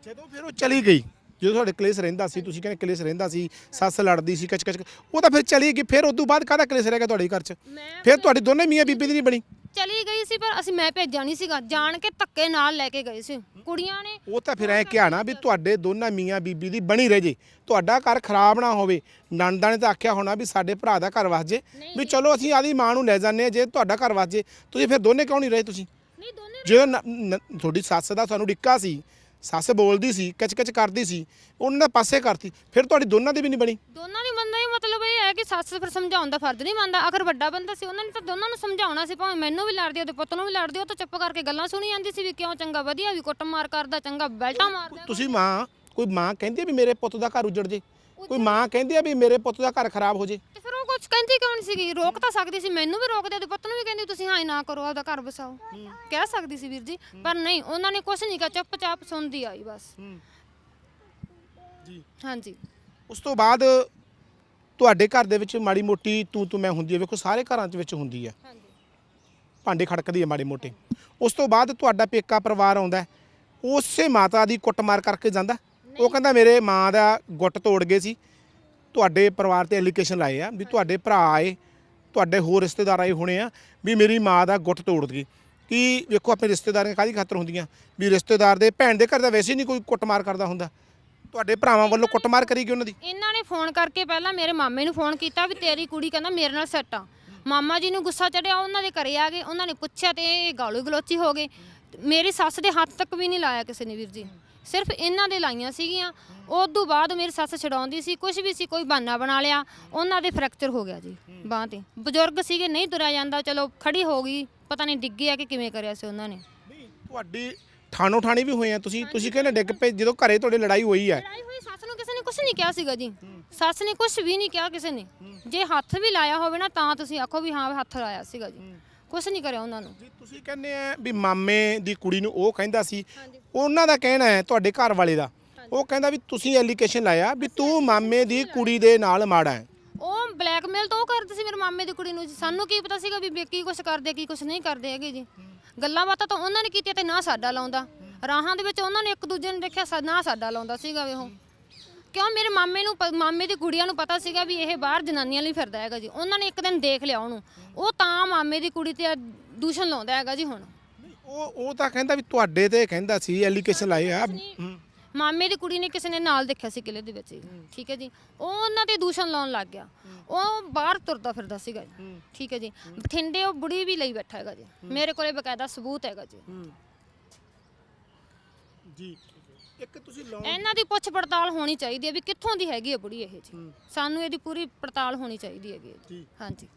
ਜਦੋਂ ਫਿਰ ਉਹ ਚਲੀ ਗਈ ਜਦੋਂ ਤੁਹਾਡੇ ਕਲੇਸ਼ ਰਹਿੰਦਾ ਸੀ ਤੁਸੀਂ ਕਹਿੰਦੇ ਕਲੇਸ਼ ਰਹਿੰਦਾ ਸੀ ਸੱਸ ਲੜਦੀ ਸੀ ਕਚ ਕਚ ਉਹ ਤਾਂ ਫਿਰ ਚਲੀ ਗਈ ਫਿਰ ਉਸ ਤੋਂ ਬਾਅਦ ਕਾਹਦਾ ਕਲੇਸ਼ ਰਹਿ ਗਿਆ ਤੁਹਾਡੇ ਘਰ 'ਚ? ਮੈਂ ਫਿਰ ਤੁਹਾਡੀ ਦੋਨੇ ਮੀਆਂ ਬੀਬੀ ਦੀ ਨਹੀਂ ਬਣੀ। ਚਲੀ ਗਈ ਸੀ ਪਰ ਅਸੀਂ ਮੈਂ ਭੇਜਿਆ ਨਹੀਂ ਸੀਗਾ ਜਾਣ ਕੇ ਧੱਕੇ ਨਾਲ ਲੈ ਕੇ ਗਏ ਸੀ। ਕੁੜੀਆਂ ਨੇ ਉਹ ਤਾਂ ਫਿਰ ਐ ਕਿਹਾ ਨਾ ਵੀ ਤੁਹਾਡੇ ਦੋਨਾਂ ਮੀਆਂ ਬੀਬੀ ਦੀ ਬਣੀ ਰਹੇ ਜੇ। ਤੁਹਾਡਾ ਘਰ ਖਰਾਬ ਨਾ ਹੋਵੇ। ਨੰਦਾਂ ਨੇ ਤਾਂ ਆਖਿਆ ਹੋਣਾ ਵੀ ਸਾਡੇ ਭਰਾ ਦਾ ਘਰ ਵਸ ਜੇ। ਵੀ ਚਲੋ ਅਸੀਂ ਆਦੀ ਮਾਂ ਨੂੰ ਲੈ ਜਾਂਦੇ ਹਾਂ ਜੇ ਤੁਹਾਡਾ ਘਰ ਵਸ ਜੇ। ਤੁਸੀਂ ਫਿਰ ਦੋਨੇ ਕਿਉਂ ਨਹੀਂ ਰਹੇ ਤੁਸੀਂ? ਨਹੀਂ ਦੋਨੇ ਨ- ਤੁਹਾਡੀ ਸੱਸ ਦਾ ਤੁਹਾਨੂੰ ਡਿੱਕਾ ਸੀ ਸੱਸ ਬੋਲਦੀ ਸੀ ਕਿਚ-ਕਿਚ ਕਰਦੀ ਸੀ ਉਹਨਾਂ ਦਾ ਪਾਸੇ ਕਰਤੀ ਫਿਰ ਤੁਹਾਡੀ ਦੋਨਾਂ ਦੀ ਵੀ ਨਹੀਂ ਬਣੀ? ਦੋਨਾਂ ਦੀ ਬੰਦਾ ਹੀ ਮਤਲਬ ਇਹ ਹੈ ਕਿ ਸੱਸ ਫਿਰ ਸਮਝਾਉਣ ਦਾ ਫਰਜ਼ ਨਹੀਂ ਮੰਨਦਾ ਅਗਰ ਵੱਡਾ ਬੰਦਾ ਸੀ ਉਹਨਾਂ ਨੇ ਤਾਂ ਦੋਨਾਂ ਨੂੰ ਸਮਝਾਉਣਾ ਸੀ ਭਾਵੇਂ ਮੈਨੂੰ ਵੀ ਲੜਦੀ ਉਹਦੇ ਪੁੱਤ ਨੂੰ ਵੀ ਲੜਦੀ ਉਹ ਤਾਂ ਚੁੱਪ ਕਰਕੇ ਗੱਲਾਂ ਸੁਣੀ ਜਾਂਦੀ ਸੀ ਵੀ ਕਿਉਂ ਚੰਗਾ ਵਧੀਆ ਵੀ ਕੁੱਟਮਾਰ ਕਰਦਾ ਚੰਗਾ ਬੈਲਟਾ ਮਾਰਦਾ। ਤੁਸੀਂ ਮਾਂ ਕੋਈ ਮਾਂ ਕਹਿੰਦੀ ਵੀ ਮੇਰੇ ਪੁੱਤ ਦਾ ਘਰ ਉਜੜ ਜੇ? ਕੋਈ ਮਾਂ ਕਹਿੰਦੀ ਹੈ ਵੀ ਮੇਰੇ ਪੁੱਤ ਦਾ ਘਰ ਖਰਾਬ ਹੋ ਜੇ? ਤੇ ਫਿਰ ਕੁਝ ਕਹਿੰਦੀ ਕਿਉਂ ਨਹੀਂ ਸੀਗੀ? ਰੋਕ ਤਾਂ ਸਕਦੀ ਸੀ ਮੈਨੂੰ ਵੀ ਰੋਕਦੇ ਉਹਦੇ ਪੁੱਤ ਨੂੰ ਵੀ ਕਹਿੰਦੀ ਤੁਸੀਂ ਹਾਂ ਹੀ ਨਾ ਕਰੋ ਆਪਦਾ ਘਰ ਬਸਾਓ ਕਹਿ ਸਕਦੀ ਸੀ ਵੀਰ ਜੀ ਪਰ ਨਹੀਂ ਉਹਨਾਂ ਨੇ ਕੁਝ ਨਹੀਂ ਕਿਹਾ ਚੁੱਪਚਾਪ ਸੁਣਦੀ ਆਈ ਬਸ। ਜੀ। ਹਾਂਜੀ। ਉਸ ਤੋਂ ਬਾਅਦ ਤੁਹਾਡੇ ਘਰ ਦੇ ਵਿੱਚ ਮਾੜੀ ਮੋਟੀ ਤੂੰ ਤੂੰ ਮੈਂ ਹੁੰਦੀ ਹੈ ਵੇਖੋ ਸਾਰੇ ਘਰਾਂ ਦੇ ਵਿੱਚ ਹੁੰਦੀ ਹੈ ਹਾਂਜੀ। ਭਾਂਡੇ ਖੜਕਦੀ ਹੈ ਮਾੜੇ ਮੋਟੇ। ਉਸ ਤੋਂ ਬਾਅਦ ਤੁਹਾਡਾ ਪੇਕਾ ਪਰਿਵਾਰ ਆਉਂਦਾ ਹੈ, ਉਸੇ ਮਾਤਾ ਦੀ ਕੁੱਟਮਾਰ ਕਰਕੇ ਜਾਂਦਾ। ਉਹ ਕਹਿੰਦਾ ਮੇਰੇ ਮਾਂ ਦਾ ਗੁੱਟ ਤੋੜ ਗਏ ਸੀ ਤੁਹਾਡੇ ਪਰਿਵਾਰ ਤੇ ਐਲੀਗੇਸ਼ਨ ਲਾਏ ਆ ਵੀ ਤੁਹਾਡੇ ਭਰਾ ਆਏ, ਤੁਹਾਡੇ ਹੋਰ ਰਿਸ਼ਤੇਦਾਰ ਆਏ ਹੋਣੇ ਆ, ਵੀ ਮੇਰੀ ਮਾਂ ਦਾ ਗੁੱਟ ਤੋੜ ਗਈ ਕਿ ਵੇਖੋ ਆਪਣੇ ਰਿਸ਼ਤੇਦਾਰੀਆਂ ਕਾਹਦੀ ਖਾਤਰ ਹੁੰਦੀਆਂ? ਵੀ ਰਿਸ਼ਤੇਦਾਰ ਦੇ ਭੈਣ ਦੇ ਘਰ ਦਾ ਵੈਸੇ ਨਹੀਂ ਕੋਈ ਕੁੱਟਮਾਰ ਕਰਦਾ ਹੁੰਦਾ। ਤੁਹਾਡੇ ਭਰਾਵਾਂ ਵੱਲੋਂ ਕੁੱਟਮਾਰ ਕਰੀ ਗਈ ਉਹਨਾਂ ਦੀ? ਇਹਨਾਂ ਨੇ ਫੋਨ ਕਰਕੇ ਪਹਿਲਾਂ ਮੇਰੇ ਮਾਮੇ ਨੂੰ ਫੋਨ ਕੀਤਾ ਵੀ ਤੇਰੀ ਕੁੜੀ ਕਹਿੰਦਾ ਮੇਰੇ ਨਾਲ ਸੈੱਟ ਆ। ਮਾਮਾ ਜੀ ਨੂੰ ਗੁੱਸਾ ਚੜਿਆ, ਉਹਨਾਂ ਦੇ ਘਰੇ ਆ ਗਏ, ਉਹਨਾਂ ਨੇ ਪੁੱਛਿਆ ਤੇ ਇਹ ਗਾਲੂ ਗਲੋਚੀ ਹੋ ਗਏ। ਮੇਰੀ ਸੱਸ ਦੇ ਹੱਥ ਤੱਕ ਵੀ ਨਹੀਂ ਲਾਇਆ ਕਿਸੇ ਨੇ ਵੀਰ ਜੀ। ਸਿਰਫ ਇਹਨਾਂ ਦੇ ਲਾਈਆਂ ਸੀਗੀਆਂ। ਉਸ ਤੋਂ ਬਾਅਦ ਮੇਰੀ ਸੱਸ ਛਡਾਉਂਦੀ ਸੀ ਕੁਝ ਵੀ ਸੀ ਕੋਈ ਬਹਾਨਾ ਬਣਾ ਲਿਆ। ਉਹਨਾਂ ਦੇ ਫ੍ਰੈਕਚਰ ਹੋ ਗਿਆ ਜੀ ਬਾਂਹ ਤੇ। ਬਜ਼ੁਰਗ ਸੀਗੇ ਨਹੀਂ ਤੁਰਿਆ ਜਾਂਦਾ ਚਲੋ ਖੜੀ ਹੋ ਗਈ ਪਤਾ ਨਹੀਂ ਡਿੱਗੀ ਆ ਕਿ ਕਿਵੇਂ ਕਰਿਆ ਸੀ ਉਹਨਾਂ ਨੇ। ਤੁਹਾਡੀ ਠਾਣੋ ਠਾਣੀ ਵੀ ਹੋਏ ਆ ਤੁਸੀਂ ਤੁਸੀਂ ਕਹਿੰਦੇ ਡਿੱਗ ਪਏ ਜਦੋਂ ਘਰੇ ਤੁਹਾਡੇ ਲੜਾਈ ਹੋਈ ਹੈ। ਲੜਾਈ ਹੋਈ ਸੱਸ ਨੂੰ ਕਿਸੇ ਨੇ ਕੁਝ ਨਹੀਂ ਕਿਹਾ ਸੀਗਾ ਜੀ। ਸੱਸ ਨੇ ਕੁਝ ਵੀ ਨਹੀਂ ਕਿਹਾ ਕਿਸੇ ਨੇ। ਜੇ ਹੱਥ ਵੀ ਲਾਇਆ ਹੋਵੇ ਨਾ ਤਾਂ ਤੁਸੀਂ ਆਖੋ ਵੀ ਹਾਂ ਹੱਥ ਲਾਇਆ ਸੀਗਾ ਜੀ। ਕੁਝ ਨਹੀਂ ਕਰਿਆ ਉਹਨਾਂ ਨੂੰ। ਜੀ ਤੁਸੀਂ ਕਹਿੰਦੇ ਆ ਵੀ ਮਾਮੇ ਦੀ ਕੁੜੀ ਨੂੰ ਉਹ ਕਹਿੰਦਾ ਸੀ। ਉਹਨਾਂ ਦਾ ਕਹਿਣਾ ਹੈ ਤੁਹਾਡੇ ਘਰ ਵਾਲੇ ਦਾ। ਉਹ ਕਹਿੰਦਾ ਵੀ ਤੁਸੀਂ ਐਲੀਗੇਸ਼ਨ ਲਾਇਆ ਵੀ ਤੂੰ ਮਾਮੇ ਦੀ ਕੁੜੀ ਦੇ ਨਾਲ ਮਾੜਾ ਹੈ। ਉਹ ਬਲੈਕਮੇਲ ਤਾਂ ਉਹ ਕਰਦੇ ਸੀ ਮੇਰੇ ਮਾਮੇ ਦੀ ਕੁੜੀ ਨੂੰ ਜੀ। ਸਾਨੂੰ ਕੀ ਪਤਾ ਸੀਗਾ ਵੀ ਕੀ ਕੁਝ ਕਰਦੇ ਕੀ ਕੁਝ ਨਹੀਂ ਕਰਦੇ ਹੈਗੇ ਜੀ। ਗੱਲਾਂ ਬਾਤਾਂ ਤਾਂ ਉਹਨਾਂ ਨੇ ਕੀਤੀਆਂ ਤੇ ਨਾ ਸਾਡਾ ਲਾਉਂਦਾ। ਰਾਹਾਂ ਦੇ ਵਿੱਚ ਉਹਨਾਂ ਨੇ ਇੱਕ ਦੂਜੇ ਨੂੰ ਦੇਖਿਆ ਨਾ ਸਾਡਾ ਲਾਉਂਦਾ ਸੀਗਾ ਵੇ ਉਹ। ਕਿਉਂ ਮੇਰੇ ਮਾਮੇ ਨੂੰ ਪ- ਮਾਮੇ ਦੀ ਕੁੜੀਆਂ ਨੂੰ ਪਤਾ ਸੀਗਾ ਵੀ ਇਹ ਬਾਹਰ ਜਨਾਨੀਆਂ ਲਈ ਫਿਰਦਾ ਹੈਗਾ ਜੀ। ਉਹਨਾਂ ਨੇ ਇੱਕ ਦਿਨ ਦੇਖ ਲਿਆ ਉਹਨੂੰ। ਉਹ ਤਾਂ ਮਾਮੇ ਦੀ ਕੁੜੀ ਤੇ ਦੂਸ਼ਣ ਲਾਉਂਦਾ ਹੈਗਾ ਜੀ ਹੁਣ। ਉਹ ਉਹ ਤਾਂ ਕਹਿੰਦਾ ਵੀ ਤੁਹਾਡੇ ਤੇ ਕਹਿੰਦਾ ਸੀ ਐਲੀਗੇਸ਼ਨ ਲਾਏ ਆ। ਹੂੰ। ਮਾਮੇ ਦੀ ਕੁੜੀ ਨੇ ਕਿਸੇ ਨੇ ਨਾਲ ਦੇਖਿਆ ਸੀ ਕਿਲੇ ਦੇ ਵਿੱਚ। ਠੀਕ ਹੈ ਜੀ। ਉਹ ਉਹਨਾਂ ਤੇ ਦੂਸ਼ਣ ਲਾਉਣ ਲੱਗ ਗਿਆ। ਉਹ ਬਾਹਰ ਤੁਰਦਾ ਫਿਰਦਾ ਸੀਗਾ ਜੀ। ਠੀਕ ਹੈ ਜੀ। ਬਠਿੰਡੇ ਉਹ ਬੁੜੀ ਵੀ ਲਈ ਬੈਠਾ ਹੈਗਾ ਜੀ। ਮੇਰੇ ਕੋਲੇ ਬਕਾਇਦਾ ਸਬੂਤ ਹੈਗਾ ਜੀ। ਜੀ। ਇੱਕ ਤੁਸੀਂ ਲੌਂਗ ਇਹਨਾਂ ਦੀ ਪੁੱਛ ਪੜਤਾਲ ਹੋਣੀ ਚਾਹੀਦੀ ਹੈ ਵੀ ਕਿੱਥੋਂ ਦੀ ਹੈਗੀ ਹੈ ਬੁੜੀ ਇਹ ਜੀ। ਸਾਨੂੰ ਇਹਦੀ ਪੂਰੀ ਪੜਤਾਲ ਹੋਣੀ ਚਾਹੀਦੀ ਹੈਗੀ ਹੈ ਜੀ। ਜੀ। ਹਾਂਜੀ।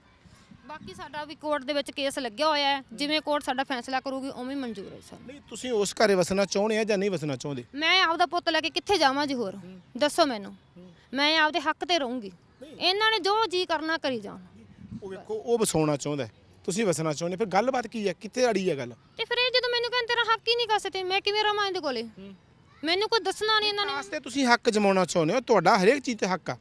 ਬਾਕੀ ਸਾਡਾ ਵੀ ਕੋਰਟ ਦੇ ਵਿੱਚ ਕੇਸ ਲੱਗਿਆ ਹੋਇਆ ਹੈ। ਜਿਵੇਂ ਕੋਰਟ ਸਾਡਾ ਫੈਸਲਾ ਕਰੂਗੀ ਉਵੇਂ ਹੀ ਮਨਜ਼ੂਰ ਹੈ ਸਾਨੂੰ। ਨਹੀਂ ਤੁਸੀਂ ਉਸ ਘਰੇ ਵਸਣਾ ਚਾਹੁੰਦੇ ਆ ਜਾਂ ਨਹੀਂ ਵਸਣਾ ਚਾਹੁੰਦੇ? ਮੈਂ ਆਪਦਾ ਪੁੱਤ ਲੈ ਕੇ ਕਿੱਥੇ ਜਾਵਾਂ ਜੀ ਹੋਰ? ਦੱਸੋ ਮੈਨੂੰ। ਮੈਂ ਆਪਦੇ ਹੱਕ ਤੇ ਰਹੂੰਗੀ। ਇਹਨਾਂ ਨੇ ਜੋ ਜੀ ਕਰਨਾ ਕਰੀ ਜਾਣ। ਉਹ ਵੇਖੋ ਉਹ ਵਸਾਉਣਾ ਚਾਹੁੰਦਾ ਹੈ, ਤੁਸੀਂ ਵਸਣਾ ਚਾਹੁੰਦੇ ਫਿਰ ਗੱਲਬਾਤ ਕੀ ਹੈ? ਕਿੱਥੇ ਅੜੀ ਹੈ ਗੱਲ? ਤੇ ਫਿਰ ਇਹ ਜਦੋਂ ਮੈਨੂੰ ਕਹਿੰਦੇ ਤੇਰਾ ਹੱਕ ਹੀ ਨਹੀਂ ਕਾਸੇ ਤੇ ਮੈਂ ਕਿਵੇਂ ਰਵਾਂ ਇਹਦੇ ਕੋਲੇ? ਮੈਨੂੰ ਕੋਈ ਦੱਸਣਾ ਨਹੀਂ ਇਹਨਾਂ ਨੇ। ਵਾਸਤੇ ਤੁਸੀਂ ਹੱਕ ਜਮਾਉਣਾ ਚਾਹੁੰਦੇ ਹੋ? ਤੁਹਾਡਾ ਹਰੇਕ ਚੀਜ਼ ਤੇ ਹੱਕ ਆ।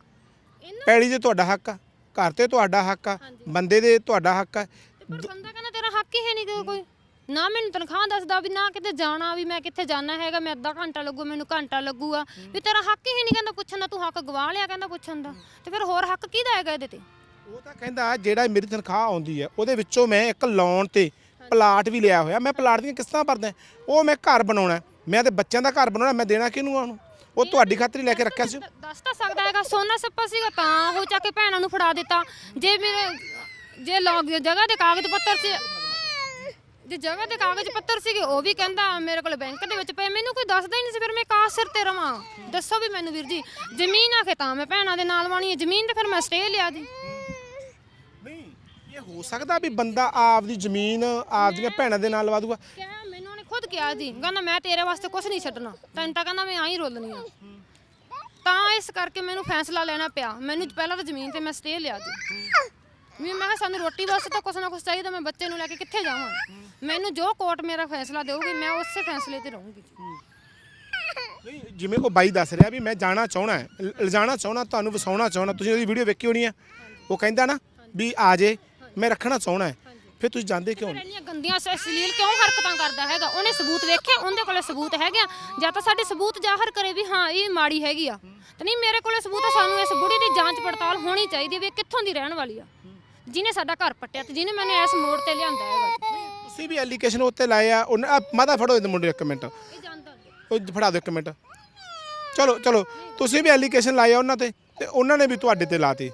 ਇਹਨਾਂ ਪੈੜੀ ਤੇ ਤੁਹਾਡਾ ਹੱਕ ਆ ਘਰ ਤੇ ਤੁਹਾਡਾ ਹੱਕ ਆ ਬੰਦੇ ਦੇ ਤੁਹਾਡਾ ਹੱਕ ਆ। ਤੇ ਪਰ ਬੰਦਾ ਕਹਿੰਦਾ ਤੇਰਾ ਹੱਕ ਹੀ ਹੈ ਨਹੀਂ ਗਾ ਕੋਈ। ਨਾ ਮੈਨੂੰ ਤਨਖਾਹ ਦੱਸਦਾ ਵੀ ਨਾ ਕਿਤੇ ਜਾਣਾ ਵੀ ਮੈਂ ਕਿੱਥੇ ਜਾਣਾ ਹੈਗਾ ਮੈਂ ਅੱਧਾ ਘੰਟਾ ਲੱਗੂ ਮੈਨੂੰ ਘੰਟਾ ਲੱਗੂਗਾ। ਵੀ ਤੇਰਾ ਹੱਕ ਹੀ ਨਹੀਂ ਕਹਿੰਦਾ ਪੁੱਛਣ ਦਾ ਤੂੰ ਹੱਕ ਗਵਾ ਲਿਆ ਕਹਿੰਦਾ ਪੁੱਛਣ ਦਾ। ਤੇ ਫਿਰ ਹੋਰ ਹੱਕ ਕਿਹਦਾ ਹੈਗਾ ਇਹਦੇ ਤੇ? ਉਹ ਤਾਂ ਕਹਿੰਦਾ ਜਿਹੜਾ ਮੇਰੀ ਤਨਖਾਹ ਆਉਂਦੀ ਹੈ ਉਹਦੇ ਵਿੱਚੋਂ ਮੈਂ ਇੱਕ ਲੋਨ ਤੇ ਪਲਾਟ ਵੀ ਲਿਆ ਹੋਇਆ। ਮੈਂ ਪਲਾਟ ਦੀਆਂ ਕਿਸ਼ਤਾਂ ਭਰਦਾ ਉਹ ਮੈਂ ਘਰ ਬਣਾਉਣਾ ਹੈ। ਮੈਂ ਤੇ ਬੱਚਿਆਂ ਦਾ ਘਰ ਬਣਾਉਣਾ ਮੈਂ ਦੇਣਾ ਕਿਹਨੂੰ ਆ ਉਹਨੂੰ? ਉਹ ਤੁਹਾਡੀ ਖਾਤਰ ਹੀ ਲੈ ਕੇ ਰੱਖਿਆ ਸੀ। ਦੱਸ ਤਾਂ ਸਕਦਾ ਹੈਗਾ ਸੋਨਾ ਸੱਪਾ ਸੀਗਾ ਤਾਂ ਉਹ ਚੱਕ ਕੇ ਭੈਣਾਂ ਨੂੰ ਫੜਾ ਦਿੱਤਾ। ਜੇ ਮੇਰੇ ਜੇ ਲੌਗ ਜਗ੍ਹਾ ਦੇ ਕਾਗਜ਼ ਪੱਤਰ ਸੀ ਜੇ ਜਗ੍ਹਾ ਦੇ ਕਾਗਜ਼ ਪੱਤਰ ਸੀਗੇ ਉਹ ਵੀ ਕਹਿੰਦਾ ਮੇਰੇ ਕੋਲ ਬੈਂਕ ਦੇ ਵਿੱਚ ਪਏ। ਮੈਨੂੰ ਕੋਈ ਦੱਸਦਾ ਹੀ ਨਹੀਂ ਸੀ ਫਿਰ ਮੈਂ ਕਾਹ ਸਿਰ ਤੇ ਰਵਾਂ। ਦੱਸੋ ਵੀ ਮੈਨੂੰ ਵੀਰ ਜੀ ਜ਼ਮੀਨ ਆਖੇ ਤਾਂ ਮੈਂ ਭੈਣਾਂ ਦੇ ਨਾਲ ਵਾਣੀ ਹੈ ਜ਼ਮੀਨ ਤੇ ਫਿਰ ਮੈਂ ਸਟੇ ਲਿਆ ਜੀ। ਨਹੀਂ ਇਹ ਹੋ ਸਕਦਾ ਵੀ ਬੰਦਾ ਆਪਦੀ ਜ਼ਮੀਨ ਆਪਦੀਆਂ ਭੈਣਾਂ ਦੇ ਨਾਲ ਲਵਾ ਦੂਗਾ। ਖੁਦ ਕਿਹਾ ਜੀ ਕਹਿੰਦਾ ਮੈਂ ਤੇਰੇ ਵਾਸਤੇ ਕੁਝ ਨਹੀਂ ਛੱਡਣਾ, ਤੈਨੂੰ ਤਾਂ ਕਹਿੰਦਾ ਮੈਂ ਆਈ ਰੋਲਣੀ ਆ। ਤਾਂ ਇਸ ਕਰਕੇ ਮੈਨੂੰ ਫੈਸਲਾ ਲੈਣਾ ਪਿਆ, ਮੈਨੂੰ ਪਹਿਲਾਂ ਤਾਂ ਜ਼ਮੀਨ ਤੇ ਮੈਂ ਸਟੇ ਲਿਆ ਜੀ ਵੀ ਮੈਂ ਕਿਹਾ ਸਾਨੂੰ ਰੋਟੀ ਵਾਸਤੇ ਤਾਂ ਕੁਛ ਨਾ ਕੁਛ ਚਾਹੀਦਾ, ਮੈਂ ਬੱਚੇ ਨੂੰ ਲੈ ਕੇ ਕਿੱਥੇ ਜਾਵਾਂ? ਮੈਨੂੰ ਜੋ ਕੋਰਟ ਮੇਰਾ ਫੈਸਲਾ ਦੇਊਗੀ, ਮੈਂ ਉਸੇ ਫੈਸਲੇ ਤੇ ਰਹੂੰਗੀ। ਨਹੀਂ, ਜਿਵੇਂ ਉਹ ਬਾਈ ਦੱਸ ਰਿਹਾ ਵੀ ਮੈਂ ਜਾਣਾ ਚਾਹਣਾ ਹੈ, ਲ- ਲਿਜਾਣਾ ਚਾਹਣਾ ਤੁਹਾਨੂੰ ਵਸਾਉਣਾ ਚਾਹਣਾ ਤੁਸੀਂ ਉਹਦੀ ਵੀਡੀਓ ਵੇਖੀ ਹੋਣੀ ਆ ਉਹ ਕਹਿੰਦਾ ਨਾ ਵੀ ਆ ਜੇ, ਮੈਂ ਰੱਖਣਾ ਚਾਹਣਾ ਹੈ। ਫਿਰ ਤੁਸੀਂ ਜਾਂਦੇ ਕਿਉਂ ਨਹੀਂ? ਇੰਨੀਆਂ ਗੰਦੀਆਂ ਸ- ਅਸ਼ਲੀਲ ਕਿਉਂ ਹਰਕਤਾਂ ਕਰਦਾ ਹੈਗਾ? ਉਹਨੇ ਸਬੂਤ ਵੇਖਿਆ ਉਹਦੇ ਕੋਲੇ ਸਬੂਤ ਹੈਗੇ ਆ। ਜਾਂ ਤਾਂ ਸਾਡੇ ਸਬੂਤ ਜ਼ਾਹਰ ਕਰੇ ਵੀ ਹਾਂ ਇਹ ਮਾੜੀ ਹੈਗੀ ਆ। ਤੇ ਨਹੀਂ ਮੇਰੇ ਕੋਲੇ ਸਬੂਤ ਆ ਸਾਨੂੰ ਇਸ ਬੁੜੀ ਦੀ ਜਾਂਚ ਪੜਤਾਲ ਹੋਣੀ ਚਾਹੀਦੀ ਵੀ ਇਹ ਕਿੱਥੋਂ ਦੀ ਰਹਿਣ ਵਾਲੀ ਆ। ਜਿਹਨੇ ਸਾਡਾ ਘਰ ਪੱਟਿਆ ਤੇ ਜਿਹਨੇ ਮੈਨੂੰ ਇਸ ਮੋੜ ਤੇ ਲਿਆਂਦਾ ਹੈਗਾ। ਤੁਸੀਂ ਵੀ ਐਲੀਗੇਸ਼ਨ ਉੱਤੇ ਲਾਏ ਆ ਉਹਨਾਂ ਆਹ ਮਾਤਾ ਫੜੋ ਇਹਦੇ ਮੁੰਡੇ ਨੂੰ ਇੱਕ ਮਿੰਟ। ਇਹ। ਉਹ ਫੜਾ ਦਿਓ ਇੱਕ ਮਿੰਟ। ਚਲੋ ਚਲੋ ਤੁਸੀਂ ਵੀ ਐਲੀਗੇਸ਼ਨ ਲਾਇਆ ਉਹਨਾਂ ਤੇ। ਤੇ ਉਹਨਾਂ ਨੇ ਵੀ ਤੁਹਾਡੇ ਤੇ ਲਾਤੇ।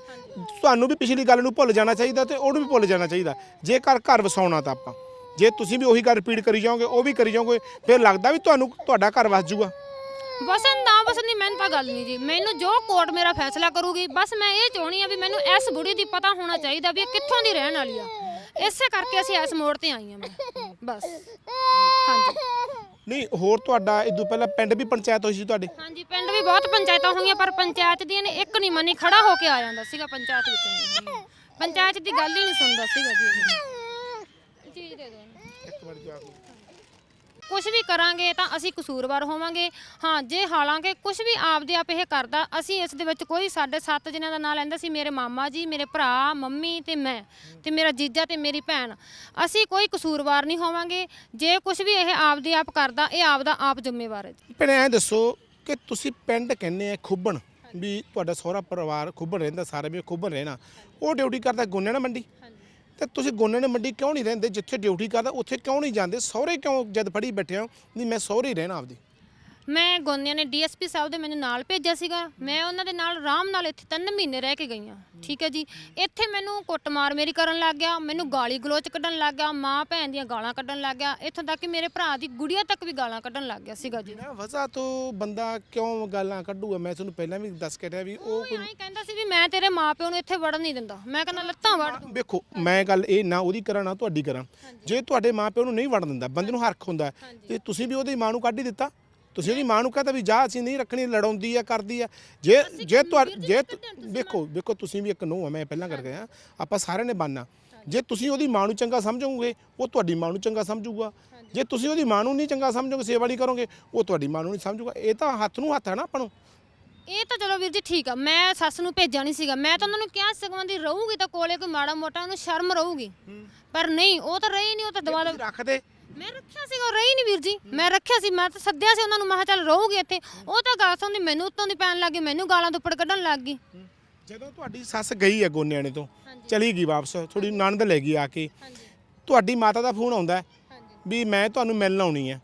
ਤੁਹਾਨੂੰ ਵੀ ਪਿਛਲੀ ਗੱਲ ਨੂੰ ਭੁੱਲ ਜਾਣਾ ਚਾਹੀਦਾ ਤੇ ਉਹਨੂੰ ਵੀ ਭੁੱਲ ਜਾਣਾ ਚਾਹੀਦਾ। ਜੇਕਰ ਘਰ ਵਸਾਉਣਾ ਤਾਂ ਆਪਾਂ। ਜੇ ਤੁਸੀਂ ਵੀ ਉਹੀ ਗੱਲ ਰਿਪੀਟ ਕਰੀ ਜਾਓਗੇ ਉਹ ਵੀ ਕਰੀ ਜਾਓਗੇ ਫਿਰ ਲੱਗਦਾ ਵੀ ਤੁਹਾਨੂੰ ਤੁਹਾਡਾ ਘਰ ਵਸ ਜਾਊਗਾ ਵਸਨ ਨਾ ਵਸਨ ਨਹੀਂ ਮੈਨੂੰ ਤਾਂ ਗੱਲ ਨਹੀਂ ਜੀ। ਮੈਨੂੰ ਜੋ ਕੋਰਟ ਮੇਰਾ ਫੈਸਲਾ ਕਰੂਗੀ ਬਸ ਮੈਂ ਇਹ ਚਾਹਣੀ ਆ ਵੀ ਮੈਨੂੰ ਇਸ ਬੁੜੀ ਦੀ ਪਤਾ ਹੋਣਾ ਚਾਹੀਦਾ ਵੀ ਇਹ ਕਿੱਥੋਂ ਦੀ ਰਹਿਣ ਵਾਲੀ ਆ। ਇਸੇ ਕਰਕੇ ਅਸੀਂ ਇਸ ਮੋੜ ਤੇ ਆਈ ਆ ਮੈਂ। ਬਸ। ਹਾਂਜੀ। ਨਹੀਂ ਹੋਰ ਤੁਹਾਡਾ ਇਦੋਂ ਪਹਿਲਾਂ ਪਿੰਡ ਵੀ ਪੰਚਾਇਤ ਹੋਈ ਸੀ ਤੁਹਾਡੇ ਹਾਂਜੀ ਪਿੰਡ ਵੀ ਬਹੁਤ ਪੰਚਾਇਤਾਂ ਹੋਈਆਂ ਪਰ ਪੰਚਾਇਤ ਦੀਆਂ ਨੇ ਇੱਕ ਨਹੀਂ ਮੰਨੀ ਖੜਾ ਹੋ ਕੇ ਆ ਜਾਂਦਾ ਸੀਗਾ ਪੰਚਾਇਤ ਵਿੱਚ ਪੰਚਾਇਤ ਦੀ ਗੱਲ ਹੀ ਨਹੀਂ ਸੁਣਦਾ ਸੀਗਾ ਜੀ ਇਹ। ਦੇ। ਇੱਕ ਮਿੰਟ ਜਾ ਕੁਝ ਵੀ ਕਰਾਂਗੇ ਤਾਂ ਅਸੀਂ ਕਸੂਰਵਾਰ ਹੋਵਾਂਗੇ। ਹਾਂ ਜੇ ਹਾਲਾਂਕਿ ਕੁਝ ਵੀ ਆਪਦੇ ਆਪ ਇਹ ਕਰਦਾ ਅਸੀਂ ਇਸ ਦੇ ਵਿੱਚ ਕੋਈ ਸਾਡੇ ਸੱਤ ਜਣਿਆਂ ਦਾ ਨਾਂ ਲੈਂਦਾ ਸੀ ਮੇਰੇ ਮਾਮਾ ਜੀ ਮੇਰੇ ਭਰਾ ਮੰਮੀ ਤੇ ਮੈਂ ਤੇ ਮੇਰਾ ਜੀਜਾ ਤੇ ਮੇਰੀ ਭੈਣ। ਅਸੀਂ ਕੋਈ ਕਸੂਰਵਾਰ ਨਹੀਂ ਹੋਵਾਂਗੇ। ਜੇ ਕੁਝ ਵੀ ਇਹ ਆਪਦੇ ਆਪ ਕਰਦਾ ਇਹ ਆਪਦਾ ਆਪ ਜ਼ਿੰਮੇਵਾਰ ਹੈ ਜੀ। ਭੈਣੇ ਐਂ ਦੱਸੋ ਕਿ ਤੁਸੀਂ ਪਿੰਡ ਕਹਿੰਦੇ ਆ ਖੁੱਬਣ ਵੀ ਤੁਹਾਡਾ ਸਹੁਰਾ ਪਰਿਵਾਰ ਖੁੱਬਣ ਰਹਿੰਦਾ ਸਾਰੇ ਵੀ ਖੁੱਬਣ ਰਹਿਣਾ ਉਹ ਡਿਊਟੀ ਕਰਦਾ ਗੋਨਿਆਣਾ ਮੰਡੀ? ਤੇ ਤੁਸੀਂ ਗੋਨਿਆਣਾ ਮੰਡੀ ਕਿਉਂ ਨਹੀਂ ਰਹਿੰਦੇ? ਜਿੱਥੇ ਡਿਊਟੀ ਕਰਦਾ, ਉੱਥੇ ਕਿਉਂ ਨਹੀਂ ਜਾਂਦੇ? ਸਹੁਰੇ ਕਿਉਂ ਜਦ ਫੜੀ ਬੈਠੇ ਹੋ? ਨਹੀਂ, ਮੈਂ ਸਹੁਰੇ ਹੀ ਰਹਿਣਾ ਆਪਦੀ। ਮੈਂ ਗੋਨਿਆਂ ਨੇ ਡੀਐਸਪੀ ਸਾਹਿਬ ਦੇ ਮੈਨੂੰ ਨਾਲ ਭੇਜਿਆ ਸੀਗਾ। ਮੈਂ ਉਹਨਾਂ ਦੇ ਨਾਲ ਆਰਾਮ ਨਾਲ ਇੱਥੇ 3 ਮਹੀਨੇ ਰਹਿ ਕੇ ਗਈ ਹਾਂ। ਠੀਕ ਹੈ ਜੀ। ਇੱਥੇ ਮੈਨੂੰ ਕੁੱਟਮਾਰ ਮੇਰੀ ਕਰਨ ਲੱਗ ਗਿਆ ਮੈਨੂੰ ਗਾਲੀ ਗਲੋਚ ਕੱਢਣ ਲੱਗ ਗਿਆ ਮਾਂ ਭੈਣ ਦੀਆਂ ਗਾਲਾਂ ਕੱਢਣ ਲੱਗ ਗਿਆ। ਇੱਥੋਂ ਤੱਕ ਕਿ ਮੇਰੇ ਭਰਾ ਦੀ ਗੁੜੀਆ ਤੱਕ ਵੀ ਗਾਲਾਂ ਕੱਢਣ ਲੱਗ ਗਿਆ ਸੀਗਾ ਜੀ। ਨਾ ਵਜ੍ਹਾ ਤੋਂ ਬੰਦਾ ਕਿਉਂ ਗਾਲਾਂ ਕੱਢੂਗਾ? ਮੈਂ ਤੁਹਾਨੂੰ ਪਹਿਲਾਂ ਵੀ ਦੱਸ ਕੇ ਰਿਹਾ ਵੀ ਉਹ ਉਹ ਐਂ ਕਹਿੰਦਾ ਸੀ ਵੀ ਮੈਂ ਤੇਰੇ ਮਾਪਿਓ ਨੂੰ ਇੱਥੇ ਵੜਨ ਨਹੀਂ ਦਿੰਦਾ। ਮੈਂ ਕਹਿੰਦਾ ਲੱਤਾਂ ਵੜ ਦੂੰ ਵੇਖੋ ਮੈਂ ਗੱਲ ਇਹ ਨਾ ਉਹਦੀ ਕਰਾਂ ਨਾ ਤੁਹਾਡੀ ਕਰਾਂ। ਜੇ ਤੁਹਾਡੇ ਮਾਪਿਓ ਨੂੰ ਨਹੀਂ ਵੜਨ ਦਿੰਦਾ ਬੰਦੇ ਨੂੰ ਹਰਖ ਹੁੰਦਾ ਤੇ ਤੁਸੀਂ ਵੀ ਉਹਦੀ ਮਾਂ ਨੂੰ ਕੱਢ ਹੀ ਦਿੱਤਾ। ਤੁਸੀਂ ਉਹਦੀ ਮਾਂ ਨੂੰ ਕਹਤਾ ਵੀ ਜਾ ਅਸੀਂ ਨਹੀਂ ਰੱਖਣੀ ਲੜਾਉਂਦੀ ਆ ਕਰਦੀ ਆ। ਜੇ ਜੇ ਤੁਹਾਡੇ ਜੇ ਵੇਖੋ ਵੇਖੋ ਤੁਸੀਂ ਵੀ ਇੱਕ ਨੂੰਹ ਆ ਮੈਂ ਪਹਿਲਾਂ ਕਰ ਗਿਆ ਆਪਾਂ ਸਾਰਿਆਂ ਨੇ ਬਾਨਾ ਜੇ ਤੁਸੀਂ ਉਹਦੀ ਮਾਂ ਨੂੰ ਚੰਗਾ ਸਮਝੋਗੇ ਉਹ ਤੁਹਾਡੀ ਮਾਂ ਨੂੰ ਚੰਗਾ ਸਮਝੂਗਾ। ਜੇ ਤੁਸੀਂ ਉਹਦੀ ਮਾਂ ਨੂੰ ਨਹੀਂ ਚੰਗਾ ਸਮਝੋਗੇ ਸੇਵਾ ਨਹੀਂ ਕਰੋਗੇ ਉਹ ਤੁਹਾਡੀ ਮਾਂ ਨੂੰ ਨਹੀਂ ਸਮਝੂਗਾ। ਇਹ ਤਾਂ ਹੱਥ ਨੂੰ ਹੱਥ ਹੈ ਨਾ ਆਪਾਂ ਨੂੰ। ਇਹ ਤਾਂ ਚਲੋ ਵੀਰ ਜੀ ਠੀਕ ਆ। ਮੈਂ ਸੱਸ ਨੂੰ ਭੇਜਿਆ ਨਹੀਂ ਸੀਗਾ। ਮੈਂ ਤਾਂ ਉਹਨਾਂ ਨੂੰ ਕਿਹਾ ਸਗਵਾਂ ਦੀ ਰਹੂਗੀ ਤਾਂ ਕੋਲੇ ਕੋਈ ਮਾੜਾ ਮੋਟਾ ਉਹਨੂੰ ਸ਼ਰਮ ਰਹੂਗੀ। ਪਰ ਨਹੀਂ ਉਹ ਤਾਂ ਰਹੀ ਨਹੀਂ ਉਹ ਤਾਂ ਦਵਾ ਰੱਖਦੇ ਮੈਂ ਰੱਖਿਆ ਸੀਗਾ ਉਹ ਰਹੀ ਨਹੀਂ ਵੀਰ ਜੀ। ਮੈਂ ਰੱਖਿਆ ਸੀ ਮੈਂ ਤਾਂ ਸੱਦਿਆ ਸੀ ਉਹਨਾਂ ਨੂੰ ਮੈਂ ਕਿਹਾ ਚੱਲ ਰਹੂਗੀ ਇੱਥੇ। ਉਹ ਤਾਂ ਗੱਲ ਸੁਣਦੀ ਮੈਨੂੰ ਉੱਤੋਂ ਦੀ ਪੈਣ ਲੱਗੀ ਮੈਨੂੰ ਗਾਲਾਂ ਦੁੱਪੜ ਕੱਢਣ ਲੱਗ ਗਈ। ਜਦੋਂ ਤੁਹਾਡੀ ਸੱਸ ਗਈ ਹੈ ਗੋਨਿਆਣੇ ਤੋਂ ਚਲੀ ਗਈ ਵਾਪਸ ਥੋੜੀ ਨਣਦ ਲੈ ਗਈ ਆ ਕੇ। ਤੁਹਾਡੀ ਮਾਤਾ ਦਾ ਫੋਨ ਆਉਂਦਾ ਹੈ ਵੀ ਮੈਂ ਤੁਹਾਨੂੰ ਮਿਲਣ ਆਉਣੀ ਹੈ।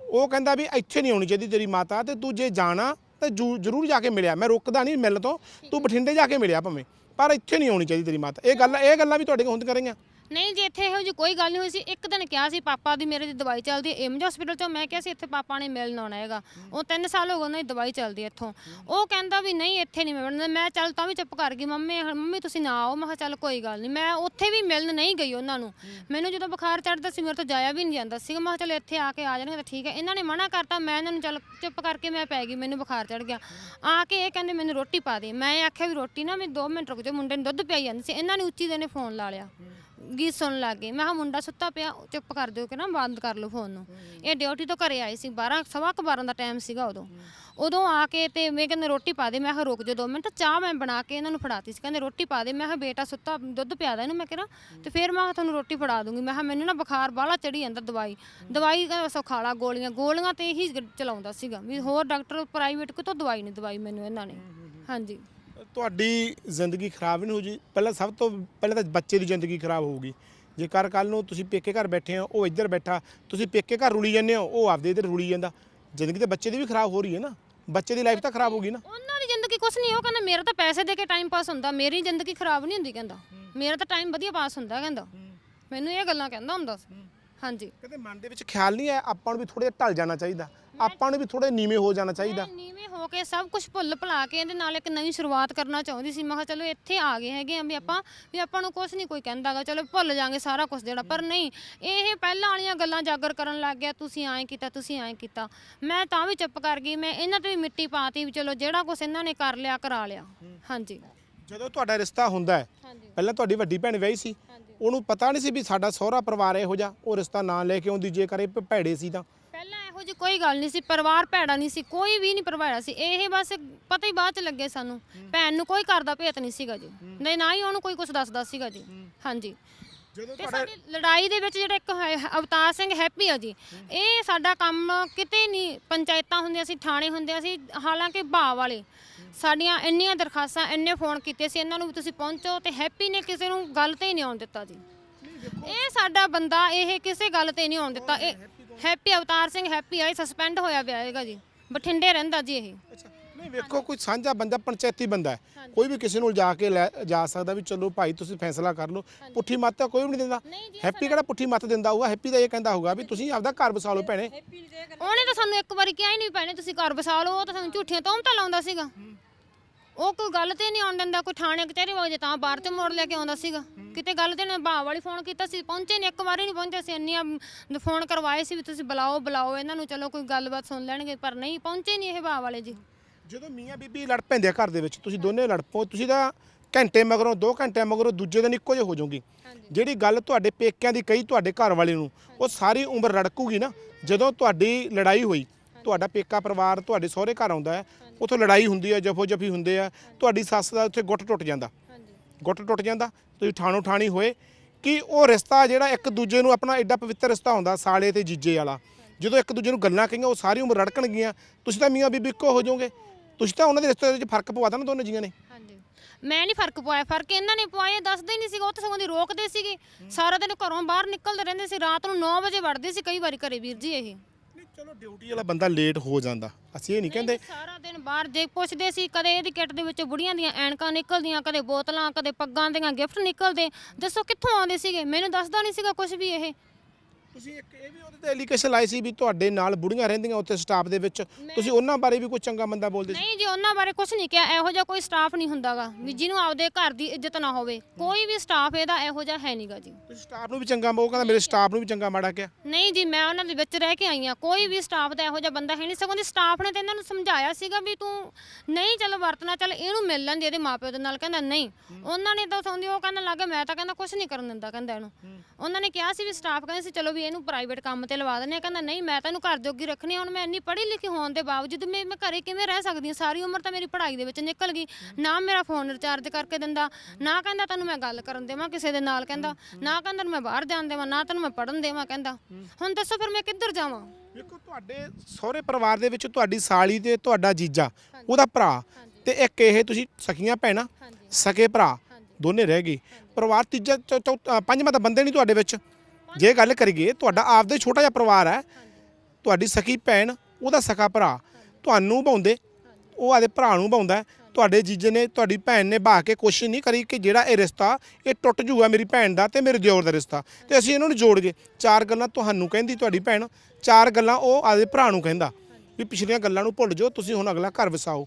ਉਹ ਕਹਿੰਦਾ ਵੀ ਇੱਥੇ ਨਹੀਂ ਆਉਣੀ ਚਾਹੀਦੀ ਤੇਰੀ ਮਾਤਾ ਤੇ ਤੂੰ ਜੇ ਜਾਣਾ ਤੇ ਜੂ- ਜ਼ਰੂਰ ਜਾ ਕੇ ਮਿਲਿਆ। ਮੈਂ ਰੁਕਦਾ ਨਹੀਂ ਮਿਲ ਤੋਂ ਤੂੰ ਬਠਿੰਡੇ ਜਾ ਕੇ ਮਿਲਿਆ ਭਾਵੇਂ। ਪਰ ਇੱਥੇ ਨਹੀਂ ਆਉਣੀ ਚਾਹੀਦੀ ਤੇਰੀ ਮਾਤਾ। ਇਹ ਗੱਲ ਇਹ ਗੱਲਾਂ ਵੀ ਤੁਹਾਡੇ ਕੋਲ ਹੁੰਦੀਆਂ ਰਹੀਆਂ। ਨਹੀਂ, ਜੀ ਇੱਥੇ ਇਹੋ ਜਿਹੀ ਕੋਈ ਗੱਲ ਨਹੀਂ ਹੋਈ ਸੀ, ਇੱਕ ਦਿਨ ਕਿਹਾ ਸੀ ਪਾਪਾ ਦੀ ਮੇਰੇ ਦੀ ਦਵਾਈ ਚੱਲਦੀ ਹੈ, ਏਮਜ ਹਸਪੀਟਲ ਚੋਂ ਮੈਂ ਕਿਹਾ ਸੀ ਇੱਥੇ ਪਾਪਾ ਨੇ ਮਿਲਣ ਆਉਣਾ ਹੈਗਾ। ਉਹ 3 ਸਾਲ ਹੋ ਗਏ ਉਹਨਾਂ ਦੀ ਦਵਾਈ ਚੱਲਦੀ ਹੈ ਇੱਥੋਂ। ਉਹ ਕਹਿੰਦਾ ਵੀ ਨਹੀਂ, ਇੱਥੇ ਨਹੀਂ ਮੈਂ ਮੈਂ ਚੱਲ ਤਾਂ ਵੀ ਚੁੱਪ ਕਰ ਗਈ, ਮੰਮੀ ਮੰਮੀ ਤੁਸੀਂ ਨਾ ਆਓ। ਮੈਂ ਕਿਹਾ ਚੱਲ ਕੋਈ ਗੱਲ ਨਹੀਂ। ਮੈਂ ਉੱਥੇ ਵੀ ਮਿਲਣ ਨਹੀਂ ਗਈ ਉਹਨਾਂ ਨੂੰ। ਮੈਨੂੰ ਜਦੋਂ ਬੁਖਾਰ ਚੜਦਾ ਸੀ, ਮੇਰੇ ਤੋਂ ਜਾਇਆ ਵੀ ਨਹੀਂ ਜਾਂਦਾ ਸੀਗਾ। ਮੈਂ ਕਿਹਾ ਚੱਲ ਇੱਥੇ ਆ ਕੇ ਆ ਜਾਣਗੇ ਤਾਂ ਠੀਕ ਹੈ। ਇਹਨਾਂ ਨੇ ਮਨਾ ਕਰਤਾ। ਮੈਂ ਇਹਨਾਂ ਨੂੰ ਚੱਲ ਚੁੱਪ ਕਰਕੇ ਮੈਂ ਪੈ ਗਈ, ਮੈਨੂੰ ਬੁਖਾਰ ਚੜ ਗਿਆ। ਆ ਕੇ ਇਹ ਕਹਿੰਦੇ ਮੈਨੂੰ ਰੋਟੀ ਪਾ ਦੇ। ਮੈਂ ਆਖਿਆ ਵੀ ਰੋਟੀ ਨਾ, ਮੈਂ 2 ਮਿੰਟ ਰੁਕ ਜਾ ਮੁੰਡੇ ਨੂੰ ਦੁੱਧ ਪਿਆਈ ਜਾਂਦੀ ਸੀ। ਇਹਨਾਂ ਨੇ ਉੱਚੀ ਦੇ ਨੇ ਫੋਨ ਲਾ ਲਿਆ। ਗੀਤ ਸੁਣਨ ਲੱਗ ਗਏ ਮੈਂ ਕਿਹਾ ਮੁੰਡਾ ਸੁੱਤਾ ਪਿਆ ਚੁੱਪ ਕਰ ਦਿਓ ਕਿ ਨਾ ਬੰਦ ਕਰ ਲਓ ਫੋਨ ਨੂੰ। ਇਹ ਡਿਊਟੀ ਤੋਂ ਘਰੇ ਆਏ ਸੀ 12 ਸਵਾ ਕੁ 12 ਦਾ ਟਾਈਮ ਸੀਗਾ ਉਦੋਂ। ਉਦੋਂ ਆ ਕੇ ਤੇ ਮੈਂ ਕਹਿੰਦੇ ਰੋਟੀ ਪਾ ਦੇ ਮੈਂ ਕਿਹਾ ਰੁਕ ਜਾ 2 ਮਿੰਟ ਚਾਹ ਮੈਂ ਬਣਾ ਕੇ ਇਹਨਾਂ ਨੂੰ ਫੜਾਤੀ ਸੀ। ਕਹਿੰਦੇ ਰੋਟੀ ਪਾ ਦੇ ਮੈਂ ਕਿਹਾ ਬੇਟਾ ਸੁੱਤਾ ਦੁੱਧ ਪਿਆ ਦਾ ਇਹਨੂੰ ਮੈਂ ਕਿਹਾ ਤੇ ਫਿਰ ਮੈਂ ਤੁਹਾਨੂੰ ਰੋਟੀ ਫੜਾ ਦੂੰਗੀ। ਮੈਂ ਕਿਹਾ ਮੈਨੂੰ ਨਾ ਬੁਖਾਰ ਬਾਹਲਾ ਚੜੀ ਜਾਂਦਾ ਦਵਾਈ। ਦਵਾਈ ਦਾ ਸੌਖਾਲਾ ਗੋਲੀਆਂ ਗੋਲੀਆਂ ਤੇ ਹੀ ਚਲਾਉਂਦਾ ਸੀਗਾ। ਵੀ ਹੋਰ ਡਾਕਟਰ ਪ੍ਰਾਈਵੇਟ ਕਿਤੋਂ ਦਵਾਈ ਨਹੀਂ ਦਵਾਈ ਮੈਨੂੰ ਇਹਨਾਂ ਨੇ। ਹਾਂਜੀ। ਤੁਹਾਡੀ ਜ਼ਿੰਦਗੀ ਖਰਾਬ ਨਹੀਂ ਹੋ ਜੀ। ਪਹਿਲਾਂ ਸਭ ਤੋਂ ਪਹਿਲਾਂ ਤਾਂ ਬੱਚੇ ਦੀ ਜ਼ਿੰਦਗੀ ਖਰਾਬ ਹੋਊਗੀ। ਜੇਕਰ ਕੱਲ ਨੂੰ ਤੁਸੀਂ ਪੇਕੇ ਘਰ ਬੈਠੇ ਹੋ ਉਹ ਇੱਧਰ ਬੈਠਾ ਤੁਸੀਂ ਪੇਕੇ ਘਰ ਰੁਲੀ ਜਾਂਦੇ ਹੋ ਉਹ ਆਪਦੇ ਇੱਧਰ ਰੁਲੀ ਜਾਂਦਾ। ਜ਼ਿੰਦਗੀ ਤਾਂ ਬੱਚੇ ਦੀ ਵੀ ਖਰਾਬ ਹੋ ਰਹੀ ਹੈ ਨਾ। ਬੱਚੇ ਦੀ ਲਾਈਫ ਤਾਂ ਖਰਾਬ ਹੋਗੀ ਨਾ। ਉਹਨਾਂ ਦੀ ਜ਼ਿੰਦਗੀ ਕੁਛ ਨਹੀਂ ਉਹ ਕਹਿੰਦਾ ਮੇਰਾ ਤਾਂ ਪੈਸੇ ਦੇ ਕੇ ਟਾਈਮ ਪਾਸ ਹੁੰਦਾ ਮੇਰੀ ਜ਼ਿੰਦਗੀ ਖਰਾਬ ਨਹੀਂ ਹੁੰਦੀ ਕਹਿੰਦਾ। ਮੇਰਾ ਤਾਂ ਟਾਈਮ ਵਧੀਆ ਪਾਸ ਹੁੰਦਾ ਕਹਿੰਦਾ। ਮੈਨੂੰ ਇਹ ਗੱਲਾਂ ਕਹਿੰਦਾ ਹੁੰਦਾ ਸੀ। ਹਾਂਜੀ। ਕਹਿੰਦੇ ਮਨ ਦੇ ਵਿੱਚ ਖਿਆਲ ਨਹੀਂ ਆਇਆ ਆਪਾਂ ਨੂੰ ਵੀ ਥੋੜੇ ਢਲ ਜਾਣਾ ਚਾਹੀਦਾ। ਆਪਾਂ ਨੂੰ ਵੀ ਥੋੜੇ ਨੀਵੇਂ ਹੋ ਜਾਣਾ ਚਾਹੀਦਾ। ਮੈਂ ਨੀਵੇਂ ਹੋ ਕੇ ਸਭ ਕੁਝ ਭੁੱਲ ਭੁਲਾ ਕੇ ਇਹਦੇ ਨਾਲ ਇੱਕ ਨਵੀਂ ਸ਼ੁਰੂਆਤ ਕਰਨਾ ਚਾਹੁੰਦੀ ਸੀ। ਮੈਂ ਕਿਹਾ ਚਲੋ ਇੱਥੇ ਆ ਗਏ ਹੈਗੇ ਆ ਵੀ ਆਪਾਂ ਵੀ ਆਪਾਂ ਨੂੰ ਕੁਝ ਨਹੀਂ ਕੋਈ ਕਹਿੰਦਾਗਾ ਚਲੋ ਭੁੱਲ ਜਾਾਂਗੇ ਸਾਰਾ ਕੁਝ ਜਿਹੜਾ। ਪਰ ਨਹੀਂ ਇਹ ਪਹਿਲਾਂ ਵਾਲੀਆਂ ਗੱਲਾਂ ਜਾਗਰ ਕਰਨ ਲੱਗ ਗਿਆ ਤੁਸੀਂ ਐਂ ਕੀਤਾ ਤੁਸੀਂ ਐਂ ਕੀਤਾ। ਮੈਂ ਤਾਂ ਵੀ ਚੁੱਪ ਕਰ ਗਈ ਮੈਂ ਇਹਨਾਂ ਤੇ ਵੀ ਮਿੱਟੀ ਪਾਤੀ ਵੀ ਚਲੋ ਜਿਹੜਾ ਕੁਝ ਇਹਨਾਂ ਨੇ ਕਰ ਲਿਆ ਕਰਾ ਲਿਆ। ਹਾਂਜੀ। ਜਦੋਂ ਤੁਹਾਡਾ ਰਿਸ਼ਤਾ ਹੁੰਦਾ ਹੈ ਹਾਂਜੀ। ਪਹਿਲਾਂ ਤੁਹਾਡੀ ਵੱਡੀ ਭੈਣ ਵਿਆਹੀ ਸੀ। ਉਹਨੂੰ ਪਤਾ ਨਹੀਂ ਸੀ ਵੀ ਸਾਡਾ ਸਹੁਰਾ ਪਰਿਵਾਰ ਇਹੋ ਜਿਹਾ ਉਹ ਰਿਸ਼ਤਾ ਨਾ ਲੈ ਕੇ ਆਉਂਦੀ ਜੇਕਰ ਇਹ ਭੈੜੇ ਸੀ ਤਾਂ। ਇਹੋ ਜਿਹੀ ਕੋਈ ਗੱਲ ਨਹੀਂ ਸੀ ਪਰਿਵਾਰ ਭੈੜਾ ਨਹੀਂ ਸੀ ਕੋਈ ਵੀ ਨਹੀਂ ਪਰਿਵਾਰਾ ਸੀ। ਇਹ ਬਸ ਪਤਾ ਹੀ ਬਾਅਦ ਚ ਲੱਗੇ ਸਾਨੂੰ। ਭੈਣ ਨੂੰ ਕੋਈ ਕਰਦਾ ਭੇਤ ਨਹੀਂ ਸੀਗਾ ਜੀ। ਨਹੀਂ ਨਾ ਹੀ ਉਹਨੂੰ ਕੋਈ ਕੁਝ ਦੱਸਦਾ ਸੀਗਾ ਜੀ। ਹਾਂਜੀ। ਜਦੋਂ ਤੇ ਸਾਡੀ ਲੜਾਈ ਦੇ ਵਿੱਚ ਜਿਹੜਾ ਇੱਕ ਹੈ- ਅਵਤਾਰ ਸਿੰਘ ਹੈਪੀ ਆ ਜੀ ਇਹ ਸਾਡਾ ਕੰਮ ਕਿਤੇ ਨਹੀਂ ਪੰਚਾਇਤਾਂ ਹੁੰਦੀਆਂ ਸੀ ਥਾਣੇ ਹੁੰਦੇ ਸੀ ਹਾਲਾਂਕਿ ਭਾਅ ਵਾਲੇ। ਸਾਡੀਆਂ ਇੰਨੀਆਂ ਦਰਖਾਸਤਾਂ ਇੰਨੇ ਫੋਨ ਕੀਤੇ ਸੀ ਇਹਨਾਂ ਨੂੰ ਵੀ ਤੁਸੀਂ ਪਹੁੰਚੋ ਤੇ ਹੈਪੀ ਨੇ ਕਿਸੇ ਨੂੰ ਗੱਲ ਤੇ ਹੀ ਨਹੀਂ ਆਉਣ ਦਿੱਤਾ ਜੀ। ਇਹ ਸਾਡਾ ਬੰਦਾ ਇਹ ਕਿਸੇ ਗੱਲ ਤੇ ਨਹੀਂ ਆਉਣ ਦਿੱਤਾ। ਇਹ ਹੈਪੀ ਅਵਤਾਰ ਸਿੰਘ ਹੈਪੀ ਆ ਇਹ ਸਸਪੈਂਡ ਹੋਇਆ ਪਿਆ ਹੈਗਾ ਜੀ। ਬਠਿੰਡੇ ਰਹਿੰਦਾ ਜੀ ਇਹ। ਅੱਛਾ ਨਹੀਂ ਵੇਖੋ ਕੋਈ ਸਾਂਝਾ ਬੰਦਾ ਪੰਚਾਇਤੀ ਬੰਦਾ ਹੈ। ਕੋਈ ਵੀ ਕਿਸੇ ਨੂੰ ਜਾ ਕੇ ਲੈ ਜਾ ਸਕਦਾ ਵੀ ਚਲੋ ਭਾਈ ਤੁਸੀਂ ਫੈਸਲਾ ਕਰ ਲਓ। ਪੁੱਠੀ ਮੱਤ ਤਾਂ ਕੋਈ ਵੀ ਨਹੀਂ ਦਿੰਦਾ। ਨਹੀਂ ਜੀ ਹੈਪੀ ਕਿਹੜਾ ਪੁੱਠੀ ਮੱਤ ਦਿੰਦਾ ਹੋਊਗਾ? ਹੈਪੀ ਤਾਂ ਇਹ ਕਹਿੰਦਾ ਹੋਊਗਾ ਵੀ ਤੁਸੀਂ ਆਪਦਾ ਘਰ ਵਸਾ ਲਓ ਭੈਣੇ। ਉਹਨੇ ਤਾਂ ਸਾਨੂੰ ਇੱਕ ਵਾਰੀ ਕਿਹਾ ਹੀ ਨਹੀਂ ਪੈਣੇ ਤੁਸੀਂ ਘਰ ਵਸਾ ਲਓ ਉਹ ਤਾਂ ਸਾਨੂੰ ਝੂਠੀਆਂ ਤੋਹਮਤਾਂ ਲਾਉਂਦਾ ਸੀਗਾ। ਉਹ ਕੋਈ ਗੱਲ ਤੇ ਨਹੀਂ ਆਉਣ ਦਿੰਦਾ ਕੋਈ ਥਾਣੇ ਕਚਹਿਰੀ ਵਜੇ ਤਾਂ ਬਾਹਰ ਤੇ ਮੋੜ ਲੈ ਕੇ ਆਉਂਦਾ ਸੀਗਾ। ਕਿਤੇ ਗੱਲ ਤੇ ਨੇ ਬਾਹ ਵਾਲੀ ਫੋਨ ਕੀਤਾ ਸੀ ਪਹੁੰਚੇ ਨਹੀਂ ਇੱਕ ਵਾਰੀ ਨਹੀਂ ਪਹੁੰਚੇ ਸੀ ਇੰਨੀਆਂ ਫੋਨ ਕਰਵਾਏ ਸੀ ਵੀ ਤੁਸੀਂ ਬੁਲਾਓ ਬੁਲਾਓ ਇਹਨਾਂ ਨੂੰ ਚਲੋ ਕੋਈ ਗੱਲਬਾਤ ਸੁਣ ਲੈਣਗੇ ਪਰ ਨਹੀਂ ਪਹੁੰਚੇ ਨਹੀਂ ਇਹ ਬਾਹ ਵਾਲੇ ਜੀ। ਜਦੋਂ ਮੀਆਂ ਬੀਬੀ ਲੜ ਪੈਂਦੇ ਆ ਘਰ ਦੇ ਵਿੱਚ ਤੁਸੀਂ ਦੋਨੇ ਲੜ ਪਓ ਤੁਸੀਂ ਤਾਂ ਘੰਟੇ ਮਗਰੋਂ 2 ਘੰਟੇ ਮਗਰੋਂ ਦੂਜੇ ਦਿਨ ਇੱਕੋ ਜਿਹੇ ਹੋ ਜਾਓਗੇ। ਜਿਹੜੀ ਗੱਲ ਤੁਹਾਡੇ ਪੇਕਿਆਂ ਦੀ ਕਹੀ ਤੁਹਾਡੇ ਘਰ ਵਾਲੇ ਨੂੰ ਉਹ ਸਾਰੀ ਉਮਰ ਰੜਕੂਗੀ ਨਾ ਜਦੋਂ ਤੁਹਾਡੀ ਲੜਾਈ ਹੋਈ ਤੁਹਾਡਾ ਪੇਕਾ ਪਰਿਵਾਰ ਤੁਹਾਡੇ ਸਹੁਰੇ ਘਰ ਆਉਂਦਾ ਹੈ ਉੱਥੋਂ ਲੜਾਈ ਹੁੰਦੀ ਹੈ ਜਫੋ ਜਫੀ ਹੁੰਦੇ ਆ ਤੁਹਾਡੀ ਸੱਸ ਦਾ ਉੱਥੇ ਗੁੱਟ ਟੁੱਟ ਜਾਂਦਾ। ਹਾਂਜੀ। ਗੁੱਟ ਟੁੱਟ ਜਾਂਦਾ ਤੁਸੀਂ ਠਾਣੋ ਠਾਣੀ ਹੋਏ ਕਿ ਉਹ ਰਿਸ਼ਤਾ ਜਿਹੜਾ ਇੱਕ ਦੂਜੇ ਨੂੰ ਆਪਣਾ ਐਡਾ ਪਵਿੱਤਰ ਰਿਸ਼ਤਾ ਹੁੰਦਾ ਸਾਲੇ ਤੇ ਜੀਜੇ ਵਾਲਾ। ਜਦੋਂ ਇੱਕ ਦੂਜੇ ਨੂੰ ਗੱਲਾਂ ਕਹੀਆਂ ਉਹ ਸਾਰੀ ਉਮਰ ਰੜਕਣਗੀਆਂ ਤੁਸੀਂ ਤਾਂ ਮੀਆਂ ਬੀਬੀ ਇੱਕੋ ਹੋ ਜਾਓਗੇ। ਤੁਸੀਂ ਤਾਂ ਉਹਨਾਂ ਦੇ ਰਿਸ਼ਤੇ ਵਿੱਚ ਫ਼ਰਕ ਪਵਾ ਦੇਣਾ ਦੋਨੇ ਜੀਆਂ ਨੇ। ਹਾਂਜੀ। ਮੈਂ ਨਹੀਂ ਫ਼ਰਕ ਪਵਾਇਆ। ਫ਼ਰਕ ਇਹਨਾਂ ਨੇ ਪਵਾਇਆ ਦੱਸਦੇ ਹੀ ਨਹੀਂ ਸੀਗਾ ਉਹ ਤਾਂ ਸਗੋਂ ਦੀ ਰੋਕਦੇ ਸੀਗੇ। ਸਾਰਾ ਦਿਨ ਘਰੋਂ ਬਾਹਰ ਨਿਕਲਦੇ ਰਹਿੰਦੇ ਸੀ ਰਾਤ ਨੂੰ 9 ਵਜੇ ਵੜਦੇ ਸੀ ਕਈ ਵਾਰੀ ਘਰੇ ਵੀਰ ਜੀ ਇਹ। ਚਲੋ ਡਿਊਟੀ ਵਾਲਾ ਬੰਦਾ ਲੇਟ ਹੋ ਜਾਂਦਾ। ਅਸੀਂ ਇਹ ਨਹੀਂ ਕਹਿੰਦੇ ਸਾਰਾ ਦਿਨ ਬਾਹਰ ਜੇ ਪੁੱਛਦੇ ਸੀ ਕਦੇ ਇਹਦੀ ਕਿੱਟ ਦੇ ਵਿੱਚ ਬੁੜੀਆਂ ਦੀਆਂ ਐਨਕਾਂ ਨਿਕਲਦੀਆਂ ਕਦੇ ਬੋਤਲਾਂ ਕਦੇ ਪੱਗਾਂ ਦੀਆਂ ਗਿਫਟ ਨਿਕਲਦੇ। ਦੱਸੋ ਕਿੱਥੋਂ ਆਉਂਦੇ ਸੀਗੇ? ਮੈਨੂੰ ਦੱਸਦਾ ਨਹੀਂ ਸੀਗਾ ਕੁਝ ਵੀ ਇਹ। ਤੁਸੀਂ ਇੱਕ ਇਹ ਵੀ ਉਹਦੇ ਤੇ ਐਲੀਗੇਸ਼ਨ ਲਾਈ ਸੀ ਵੀ ਤੁਹਾਡੇ ਨਾਲ ਬੁੜੀਆਂ ਰਹਿੰਦੀਆਂ ਉੱਥੇ ਸਟਾਫ ਦੇ ਵਿੱਚ। ਤੁਸੀਂ ਉਹਨਾਂ ਬਾਰੇ ਵੀ ਕੋਈ ਚੰਗਾ ਮੰਦਾ ਬੋਲਦੇ ਸੀ? ਨਹੀਂ ਜੀ ਉਹਨਾਂ ਬਾਰੇ ਕੁਝ ਨਹੀਂ ਕਿਹਾ। ਇਹੋ ਜਿਹਾ ਕੋਈ ਸਟਾਫ ਨਹੀਂ ਹੁੰਦਾਗਾ। ਵੀ ਜਿਹਨੂੰ ਆਪਦੇ ਘਰ ਦੀ ਇੱਜ਼ਤ ਨਾ ਹੋਵੇ। ਕੋਈ ਵੀ ਸਟਾਫ ਇਹਦਾ ਇਹੋ ਜਿਹਾ ਹੈ ਨਹੀਂਗਾ ਜੀ। ਤੁਸੀਂ ਸਟਾਫ ਨੂੰ ਵੀ ਚੰਗਾ ਉਹ ਕਹਿੰਦਾ ਮੇਰੇ ਸਟਾਫ ਨੂੰ ਵੀ ਚੰਗਾ ਮਾੜਾ ਕਿਹਾ। ਨਹੀਂ ਜੀ ਮੈਂ ਉਹਨਾਂ ਦੇ ਵਿੱਚ ਰਹਿ ਕੇ ਆਈ ਆ ਕੋਈ ਵੀ ਸਟਾਫ ਦਾ ਇਹੋ ਜਿਹਾ ਬੰਦਾ ਹੈ ਨਹੀਂ। ਸਗੋਂ ਦੀ ਸਟਾਫ ਨੇ ਤਾਂ ਇਹਨਾਂ ਨੂੰ ਸਮਝਾਇਆ ਸੀਗਾ ਵੀ ਤੂੰ ਨਹੀਂ ਚਲੋ ਵਰਤਣਾ ਚੱਲ ਇਹਨੂੰ ਮਿਲ ਲੈਂਦੀ ਇਹਦੇ ਮਾਪਿਓ ਦੇ ਨਾਲ। ਕਹਿੰਦਾ ਨਹੀਂ। ਉਹਨਾਂ ਨੇ ਤਾਂ ਸੌਂਦੀ ਉਹ ਕਹਿੰਦਾ ਲੱਗਾ ਮੈਂ ਤਾਂ ਕਹਿੰਦਾ ਕੁਝ ਨਹੀਂ ਕਰਨ ਦਿੰਦਾ। ਕਹਿੰਦਾ ਇਹਨੂੰ। ਉਹਨਾਂ ਨੇ ਕਿਹਾ ਸੀ ਵੀ ਸਟਾਫ ਕਹਿੰਦੇ ਸੀ ਚਲੋ ਵੀ ਇਹਨੂੰ ਪ੍ਰਾਈਵੇਟ ਕੰਮ ਤੇ ਲਵਾ ਦਿੰਦੇ ਆ ਕਹਿੰਦਾ ਨਹੀਂ ਮੈਂ ਤਾਂ ਇਹਨੂੰ ਘਰ ਜੋਗੀ ਰੱਖਣੀ ਆ, ਹੁਣ ਮੈਂ ਇੰਨੀ ਪੜ੍ਹੀ ਲਿਖੀ ਹੋਣ ਦੇ ਬਾਵਜੂਦ ਮੈਂ ਮੈਂ ਘਰੇ ਕਿਵੇਂ ਰਹਿ ਸਕਦੀ ਹਾਂ? ਸਾਰੀ ਉਮਰ ਤਾਂ ਮੇਰੀ ਪੜ੍ਹਾਈ ਦੇ ਵਿੱਚ ਨਿਕਲ ਗਈ। ਨਾ ਮੇਰਾ ਫੋਨ ਰਿਚਾਰਜ ਕਰਕੇ ਦਿੰਦਾ ਨਾ ਕਹਿੰਦਾ ਤੈਨੂੰ ਮੈਂ ਗੱਲ ਕਰਨ ਦੇਵਾਂ ਕਿਸੇ ਦੇ ਨਾਲ ਕਹਿੰਦਾ। ਨਾ ਕਹਿੰਦਾ ਤੈਨੂੰ ਮੈਂ ਬਾਹਰ ਜਾਣ ਦੇਵਾਂ ਨਾ ਤੈਨੂੰ ਮੈਂ ਪੜਨ ਦੇਵਾਂ ਕਹਿੰਦਾ। ਹੁਣ ਦੱਸੋ ਫਿਰ ਮੈਂ ਕਿੱਧਰ ਜਾਵਾਂ? ਵੇਖੋ ਤੁਹਾਡੇ ਸਹੁਰੇ ਪਰਿਵਾਰ ਦੇ ਵਿੱਚ ਤੁਹਾਡੀ ਸਾਲੀ ਤੇ ਤੁਹਾਡਾ ਜੀਜਾ ਉਹਦਾ ਭਰਾ ਤੇ ਇੱਕ ਇਹ ਤੁਸੀਂ ਸਕੀਆਂ ਭੈਣਾਂ ਸਕੇ ਭਰਾ ਦੋਨੇ ਰਹਿ ਗਏ। ਪਰਿਵਾਰ ਤੀਜਾ ਚੌ- ਚੌ- ਅ, ਪੰਜਵਾਂ ਤਾਂ ਬੰਦੇ ਨਹੀਂ ਤੁਹਾਡੇ ਵਿੱਚ? ਜੇ ਗੱਲ ਕਰੀਏ ਤੁਹਾਡਾ ਆਪਦਾ ਹੀ ਛੋਟਾ ਜਿਹਾ ਪਰਿਵਾਰ ਹੈ। ਤੁਹਾਡੀ ਸਕੀ ਭੈਣ ਉਹਦਾ ਸਕਾ ਭਰਾ। ਤੁਹਾਨੂੰ ਭਾਉਂਦੇ ਉਹ ਆਦੇ ਭਰਾ ਨੂੰ ਭਾਉਂਦਾ। ਤੁਹਾਡੇ ਜੀਜੇ ਨੇ ਤੁਹਾਡੀ ਭੈਣ ਨੇ ਬਾ ਕੇ ਕੋਸ਼ਿਸ਼ ਨਹੀਂ ਕਰੀ ਕਿ ਜਿਹੜਾ ਇਹ ਰਿਸ਼ਤਾ ਇਹ ਟੁੱਟ ਜੂਗਾ ਮੇਰੀ ਭੈਣ ਦਾ ਤੇ ਮੇਰੇ ਦਿਓਰ ਦਾ ਰਿਸ਼ਤਾ। ਤੇ ਅਸੀਂ ਇਹਨਾਂ ਨੂੰ ਜੋੜ ਗਏ। ਚਾਰ ਗੱਲਾਂ ਤੁਹਾਨੂੰ ਕਹਿੰਦੀ ਤੁਹਾਡੀ ਭੈਣ ਚਾਰ ਗੱਲਾਂ ਉਹ ਆਦੇ ਭਰਾ ਨੂੰ ਕਹਿੰਦਾ ਵੀ ਪਿਛਲੀਆਂ ਗੱਲਾਂ ਨੂੰ ਭੁੱਲ ਜਾਓ ਤੁਸੀਂ ਹੁਣ ਅਗਲਾ ਘਰ ਵਸਾਓ।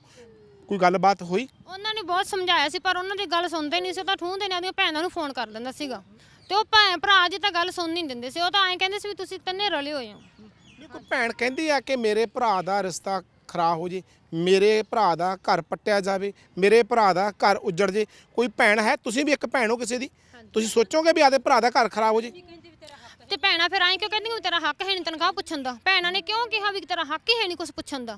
ਕੋਈ ਗੱਲਬਾਤ ਹੋਈ? ਉਹਨਾਂ ਨੇ ਬਹੁਤ ਸਮਝਾਇਆ ਸੀ ਪਰ ਉਹਨਾਂ ਦੀ ਗੱਲ ਸੁਣਦੇ ਨਹੀਂ ਸੀ ਉਹ ਤਾਂ ਠੂੰਦੇ ਨੇ ਆਪਣੀਆਂ ਭੈਣਾਂ ਨੂੰ ਫੋਨ ਕਰ ਦਿੰਦਾ ਸੀਗਾ। ਤੇ ਉਹ ਭੈਣ ਭਰਾ ਜੀ ਤਾਂ ਗੱਲ ਸੁਣ ਨਹੀਂ ਦਿੰਦੇ ਸੀ ਉਹ ਤਾਂ ਐਂ ਕਹਿੰਦੇ ਸੀ ਵੀ ਤੁਸੀਂ ਤਿੰਨੇ ਰਲੇ ਹੋਏ ਹੋ। ਦੇਖੋ ਭੈਣ ਕਹਿੰਦੀ ਆ ਕਿ ਮੇਰੇ ਭਰਾ ਦਾ ਰਿਸ਼ਤਾ ਖਰਾਬ ਹੋ ਜੇ ਮੇਰੇ ਭਰਾ ਦਾ ਘਰ ਪੱਟਿਆ ਜਾਵੇ ਮੇਰੇ ਭਰਾ ਦਾ ਘਰ ਉੱਜੜ ਜੇ ਕੋਈ ਭੈਣ ਹੈ? ਤੁਸੀਂ ਵੀ ਇੱਕ ਭੈਣ ਹੋ ਕਿਸੇ ਦੀ? ਤੁਸੀਂ ਸੋਚੋਗੇ ਵੀ ਆਦੇ ਭਰਾ ਦਾ ਘਰ ਖਰਾਬ ਹੋ ਜੇ? ਤੇ ਭੈਣਾਂ ਫਿਰ ਐਂ ਕਿਉਂ ਕਹਿੰਦੀਆਂ ਵੀ ਤੇਰਾ ਹੱਕ ਹੈ ਨਹੀਂ ਤਨਖਾਹ ਪੁੱਛਣ ਦਾ? ਭੈਣਾਂ ਨੇ ਕਿਉਂ ਕਿਹਾ ਵੀ ਤੇਰਾ ਹੱਕ ਹੀ ਹੈ ਨਹੀਂ ਕੁਝ ਪੁੱਛਣ ਦਾ?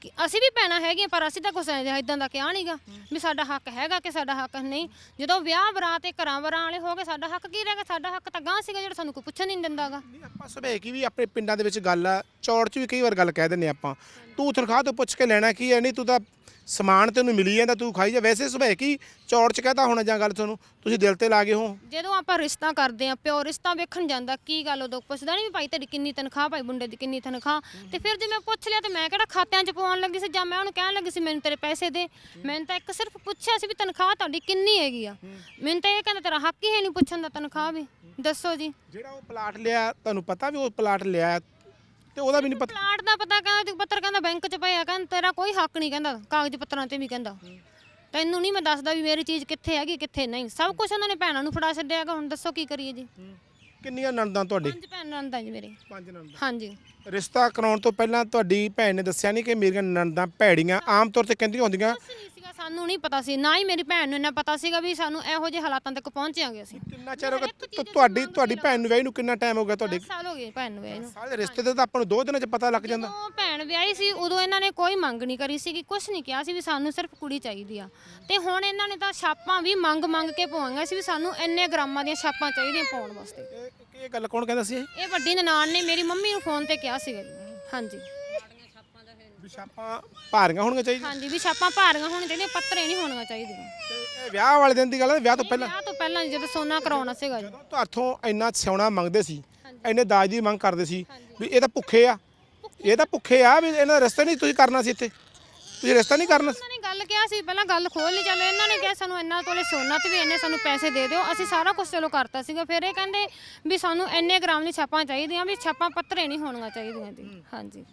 ਕਿ ਅਸੀਂ ਵੀ ਭੈਣਾਂ ਹੈਗੀਆਂ, ਪਰ ਅਸੀਂ ਤਾਂ ਕੁਛ ਇਦਾਂ ਦਾ ਕਿਹਾ ਨਹੀਂਗਾ ਵੀ ਸਾਡਾ ਹੱਕ ਹੈਗਾ ਕਿ ਸਾਡਾ ਹੱਕ ਨਹੀਂ। ਜਦੋਂ ਵਿਆਹ ਬਰਾਤ ਤੇ ਘਰਾਂ ਵਰਾਂ ਵਾਲੇ ਹੋ ਗਏ, ਸਾਡਾ ਹੱਕ ਕੀ ਰਹਿ ਗਿਆ? ਸਾਡਾ ਹੱਕ ਤਾਂ ਗਾਂ ਸੀਗਾ ਜਿਹੜਾ ਸਾਨੂੰ ਕੋਈ ਪੁੱਛਣ ਨਹੀਂ ਦਿੰਦਾਗਾ। ਨਹੀਂ, ਆਪਾਂ ਸੁਭਾਅ ਕੀ ਵੀ ਆਪਣੇ ਪਿੰਡਾਂ ਦੇ ਵਿੱਚ ਗੱਲ ਆ, ਚੌੜ 'ਚ ਵੀ ਕਈ ਵਾਰ ਗੱਲ ਕਹਿ ਦਿੰਨੇ ਆਪਾਂ। ਤੂੰ ਤਨਖਾਹ ਤੋਂ ਪੁੱਛ ਕੇ ਲੈਣਾ ਕੀ ਹੈ? ਨਹੀਂ, ਤੂੰ ਤਾਂ ਸਮਾਨ ਤੈਨੂੰ ਮਿਲੀ ਜਾਂਦਾ ਤੂੰ ਖਾਈ ਜਾ। ਵੈਸੇ ਸੁਭਾਅ ਕੀ? ਚੌੜ 'ਚ ਕਹਤਾ ਹੋਣਾ ਜਾਂ ਗੱਲ ਤੁਹਾਨੂੰ? ਤੁਸੀਂ ਦਿਲ ਤੇ ਲਾ ਗਏ ਹੋ। ਜਦੋਂ ਆਪਾਂ ਰਿਸ਼ਤਾ ਕਰਦੇ ਆਂ ਪਿਓ ਰਿਸ਼ਤਾ ਵੇਖਣ ਜਾਂਦਾ ਕੀ ਗੱਲ ਉਦੋਂ ਪੁੱਛਦਾ ਨਹੀਂ ਵੀ ਭਾਈ ਤੇਰੀ ਕਿੰਨੀ ਤਨਖਾਹ ਭਾਈ ਮੁੰਡੇ ਦੀ ਕਿੰਨੀ ਤਨਖਾਹ। ਤੇ ਫਿਰ ਜੇ ਮੈਂ ਪੁੱਛ ਲਿਆ ਤੇ ਮੈਂ ਕਿਹੜਾ ਖਾਤਿਆਂ 'ਚ ਪਵਾਉਣ ਲੱਗੀ ਸੀ ਜਾਂ ਮੈਂ ਉਹਨੂੰ ਕਹਿਣ ਲੱਗੀ ਸੀ ਮੈਨੂੰ ਤੇਰੇ ਪੈਸੇ ਦੇ। ਮੈਨੂੰ ਤਾਂ ਇੱਕ ਸਿਰਫ ਪੁੱਛਿਆ ਸੀ ਵੀ ਤਨਖਾਹ ਤੁਹਾਡੀ ਕਿੰਨੀ ਹੈਗੀ ਆ। ਮੈਨੂੰ ਤਾਂ ਇਹ ਕਹਿੰਦਾ ਤੇਰਾ ਹੱਕ ਹੀ ਹੈ ਨਹੀਂ ਪੁੱਛਣ ਦਾ ਤਨਖਾਹ ਵੀ। ਦੱਸੋ ਜੀ। ਜਿਹੜਾ ਉਹ ਪਲਾਟ ਲਿਆ ਤੁਹਾਨੂੰ ਪਤਾ ਵੀ ਉਹ ਪਲਾਟ ਲਿਆ ਤੇ ਉਹਦਾ ਵੀ ਨਹੀਂ ਪਤਾ ਪਲਾਟ ਦਾ ਪਤਾ ਕਹਿੰਦਾ ਪੱਤਰ ਕਹਿੰਦਾ ਬੈਂਕ 'ਚ ਪਿਆ ਕਹਿੰਦਾ ਤੇਰਾ ਕੋਈ ਹੱਕ ਨਹੀਂ ਕਹਿੰਦਾ ਕਾਗਜ਼ ਪੱਤਰਾਂ ਤੇ ਵੀ ਕਹਿੰਦਾ। ਤੈਨੂੰ ਨਹੀਂ ਮੈਂ ਦੱਸਦਾ ਵੀ ਮੇਰੀ ਚੀਜ਼ ਕਿੱਥੇ ਹੈਗੀ ਕਿੱਥੇ ਨਹੀਂ। ਸਭ ਕੁਝ ਉਹਨਾਂ ਨੇ ਭੈਣਾਂ ਨੂੰ ਫੜਾ ਛੱਡਿਆ ਹੈਗਾ ਹੁਣ ਦੱਸੋ ਕੀ ਕਰੀਏ ਜੀ। ਕਿੰਨੀਆਂ ਨਣਦਾਂ ਤੁਹਾਡੇ? ਪੰਜ ਭੈਣਾਂ ਦਾ ਜੀ ਮੇਰੇ। ਪੰਜ ਨਣਦਾਂ। ਹਾਂਜੀ। ਰਿਸ਼ਤਾ ਕਰਾਉਣ ਤੋਂ ਪਹਿਲਾਂ ਤੁਹਾਡੀ ਭੈਣ ਨੇ ਦੱਸਿਆ ਨਹੀਂ ਕਿ ਮੇਰੀਆਂ ਨਣਦਾਂ ਭੈੜੀਆਂ ਆਮ ਤੌਰ ਤੇ ਕਹਿੰਦੀਆਂ ਹੁੰਦੀਆਂ। ਕੁਛ ਨਹੀਂ ਸੀਗਾ ਸਾਨੂੰ ਨਹੀਂ ਪਤਾ ਸੀ। ਨਾ ਹੀ ਮੇਰੀ ਭੈਣ ਨੂੰ ਇੰਨਾ ਪਤਾ ਸੀਗਾ ਵੀ ਸਾਨੂੰ ਇਹੋ ਜਿਹੇ ਹਾਲਾਤਾਂ ਤੱਕ ਪਹੁੰਚਾਂਗੇ ਅਸੀਂ। ਕਿੰਨਾ ਚਿਰ ਹੋ ਗਿਆ? ਤੁਹਾਡੀ ਤੁਹਾਡੀ ਭੈਣ ਨੂੰ ਵਿਆਹੀ ਨੂੰ ਕਿੰਨਾ ਟਾਈਮ ਹੋ ਗਿਆ ਤੁਹਾਡੇ? 10 ਸਾਲ ਹੋ ਗਏ ਭੈਣ ਨੂੰ ਵਿਆਹੀ ਨੂੰ। ਸਾਰੇ ਰਿਸ਼ਤੇ ਤੇ ਤਾਂ ਆਪਾਂ ਨੂੰ ਦੋ ਦਿਨਾਂ 'ਚ ਪਤਾ ਲੱਗ ਜਾਂਦਾ ਜਦੋਂ। ਭੈਣ ਵਿਆਹੀ ਸੀ ਉਦੋਂ ਇਹਨਾਂ ਨੇ ਕੋਈ ਮੰਗ ਨਹੀਂ ਕਰੀ ਸੀਗੀ। ਕੁਝ ਨਹੀਂ ਕਿਹਾ ਸੀ ਵੀ ਸਾਨੂੰ ਸਿਰਫ ਕੁੜੀ ਚਾਹੀਦੀ ਆ। ਤੇ ਹੁਣ ਇਹਨਾਂ ਨੇ ਤਾਂ ਛਾਪਾਂ ਵੀ ਮੰਗ ਮੰਗ ਕੇ ਪਵਾਈਆਂ ਸੀ ਵੀ ਸਾਨੂੰ ਇੰਨੇ ਗ੍ਰਾਮਾਂ ਦੀਆਂ ਛਾਪਾਂ ਚਾਹੀਦੀਆਂ ਪਾਉਣ ਵਾਸਤੇ। ਇਹ ਗੱਲ ਕੌਣ ਕਹਿੰਦਾ ਸੀ ਇਹ? ਇਹ ਵੱਡੀ ਨਨਾਣ ਨੇ ਮੇਰੀ ਮੰਮੀ ਨੂੰ ਫੋਨ ਤੇ ਕਿਹਾ ਸੀਗਾ ਜੀ। ਹਾਂਜੀ। ਵੀ ਛਾਪਾਂ ਭਾਰੀਆਂ ਹੋਣੀਆਂ ਚਾਹੀਦੀਆਂ। ਹਾਂਜੀ ਵੀ ਛਾਪਾਂ ਭਾਰੀਆਂ ਹੋਣੀਆਂ ਚਾਹੀਦੀਆਂ ਪੱਤਰੇ ਨਹੀਂ ਹੋਣੀਆਂ ਚਾਹੀਦੀਆਂ। ਤੇ ਇਹ ਵਿਆਹ ਵਾਲੇ ਦਿਨ ਦੀ ਗੱਲ ਹੈ ਵਿਆਹ ਤੋਂ ਪਹਿਲਾਂ? ਵਿਆਹ ਤੋਂ ਪਹਿਲਾਂ ਜਦੋਂ ਸੋਨਾ ਕਰਾਉਣਾ ਸੀਗਾ ਜੀ। ਤੁਹਾਥੋਂ ਇੰਨਾ ਸਿਉਣਾ ਮੰਗਦੇ ਸੀ ਇੰਨੇ ਦਾਜ ਦੀ ਮੰਗ ਕਰਦੇ ਸੀ ਵੀ ਇਹ ਤਾਂ ਭੁੱਖੇ ਆ। ਇਹ ਤਾਂ ਭੁੱਖੇ ਆ ਵੀ ਇਹਨਾਂ ਦਾ ਰਸਤੇ ਨਹੀਂ ਤੁਸੀਂ ਕਰਨਾ ਸੀ ਇੱਥੇ। ਤੁਸੀਂ ਰਿਸ਼ਤਾ ਨਹੀਂ ਕਰਨਾ ਨੇ ਗੱਲ ਕਿਹਾ ਸੀ ਪਹਿਲਾਂ ਗੱਲ ਖੋਲ ਲਈ ਚੱਲ ਇਹਨਾਂ ਨੇ ਕਿਹਾ ਸਾਨੂੰ ਇੰਨਾ ਤੋਲੇ ਸੋਨਾ ਤੇ ਵੀ ਇੰਨੇ ਸਾਨੂੰ ਪੈਸੇ ਦੇ ਦਿਓ ਅਸੀਂ ਸਾਰਾ ਕੁਝ ਚਲੋ ਕਰਤਾ ਸੀਗਾ ਫਿਰ ਇਹ ਕਹਿੰਦੇ ਵੀ ਸਾਨੂੰ ਇੰਨੇ ਗ੍ਰਾਮ ਦੀ ਛਾਪਾਂ ਚਾਹੀਦੀਆਂ ਵੀ ਛਾਪਾਂ ਪੱਤਰੇ ਨਹੀਂ ਹੋਣੀਆਂ ਚਾਹੀਦੀਆਂ ਜੀ। ਹਾਂਜੀ।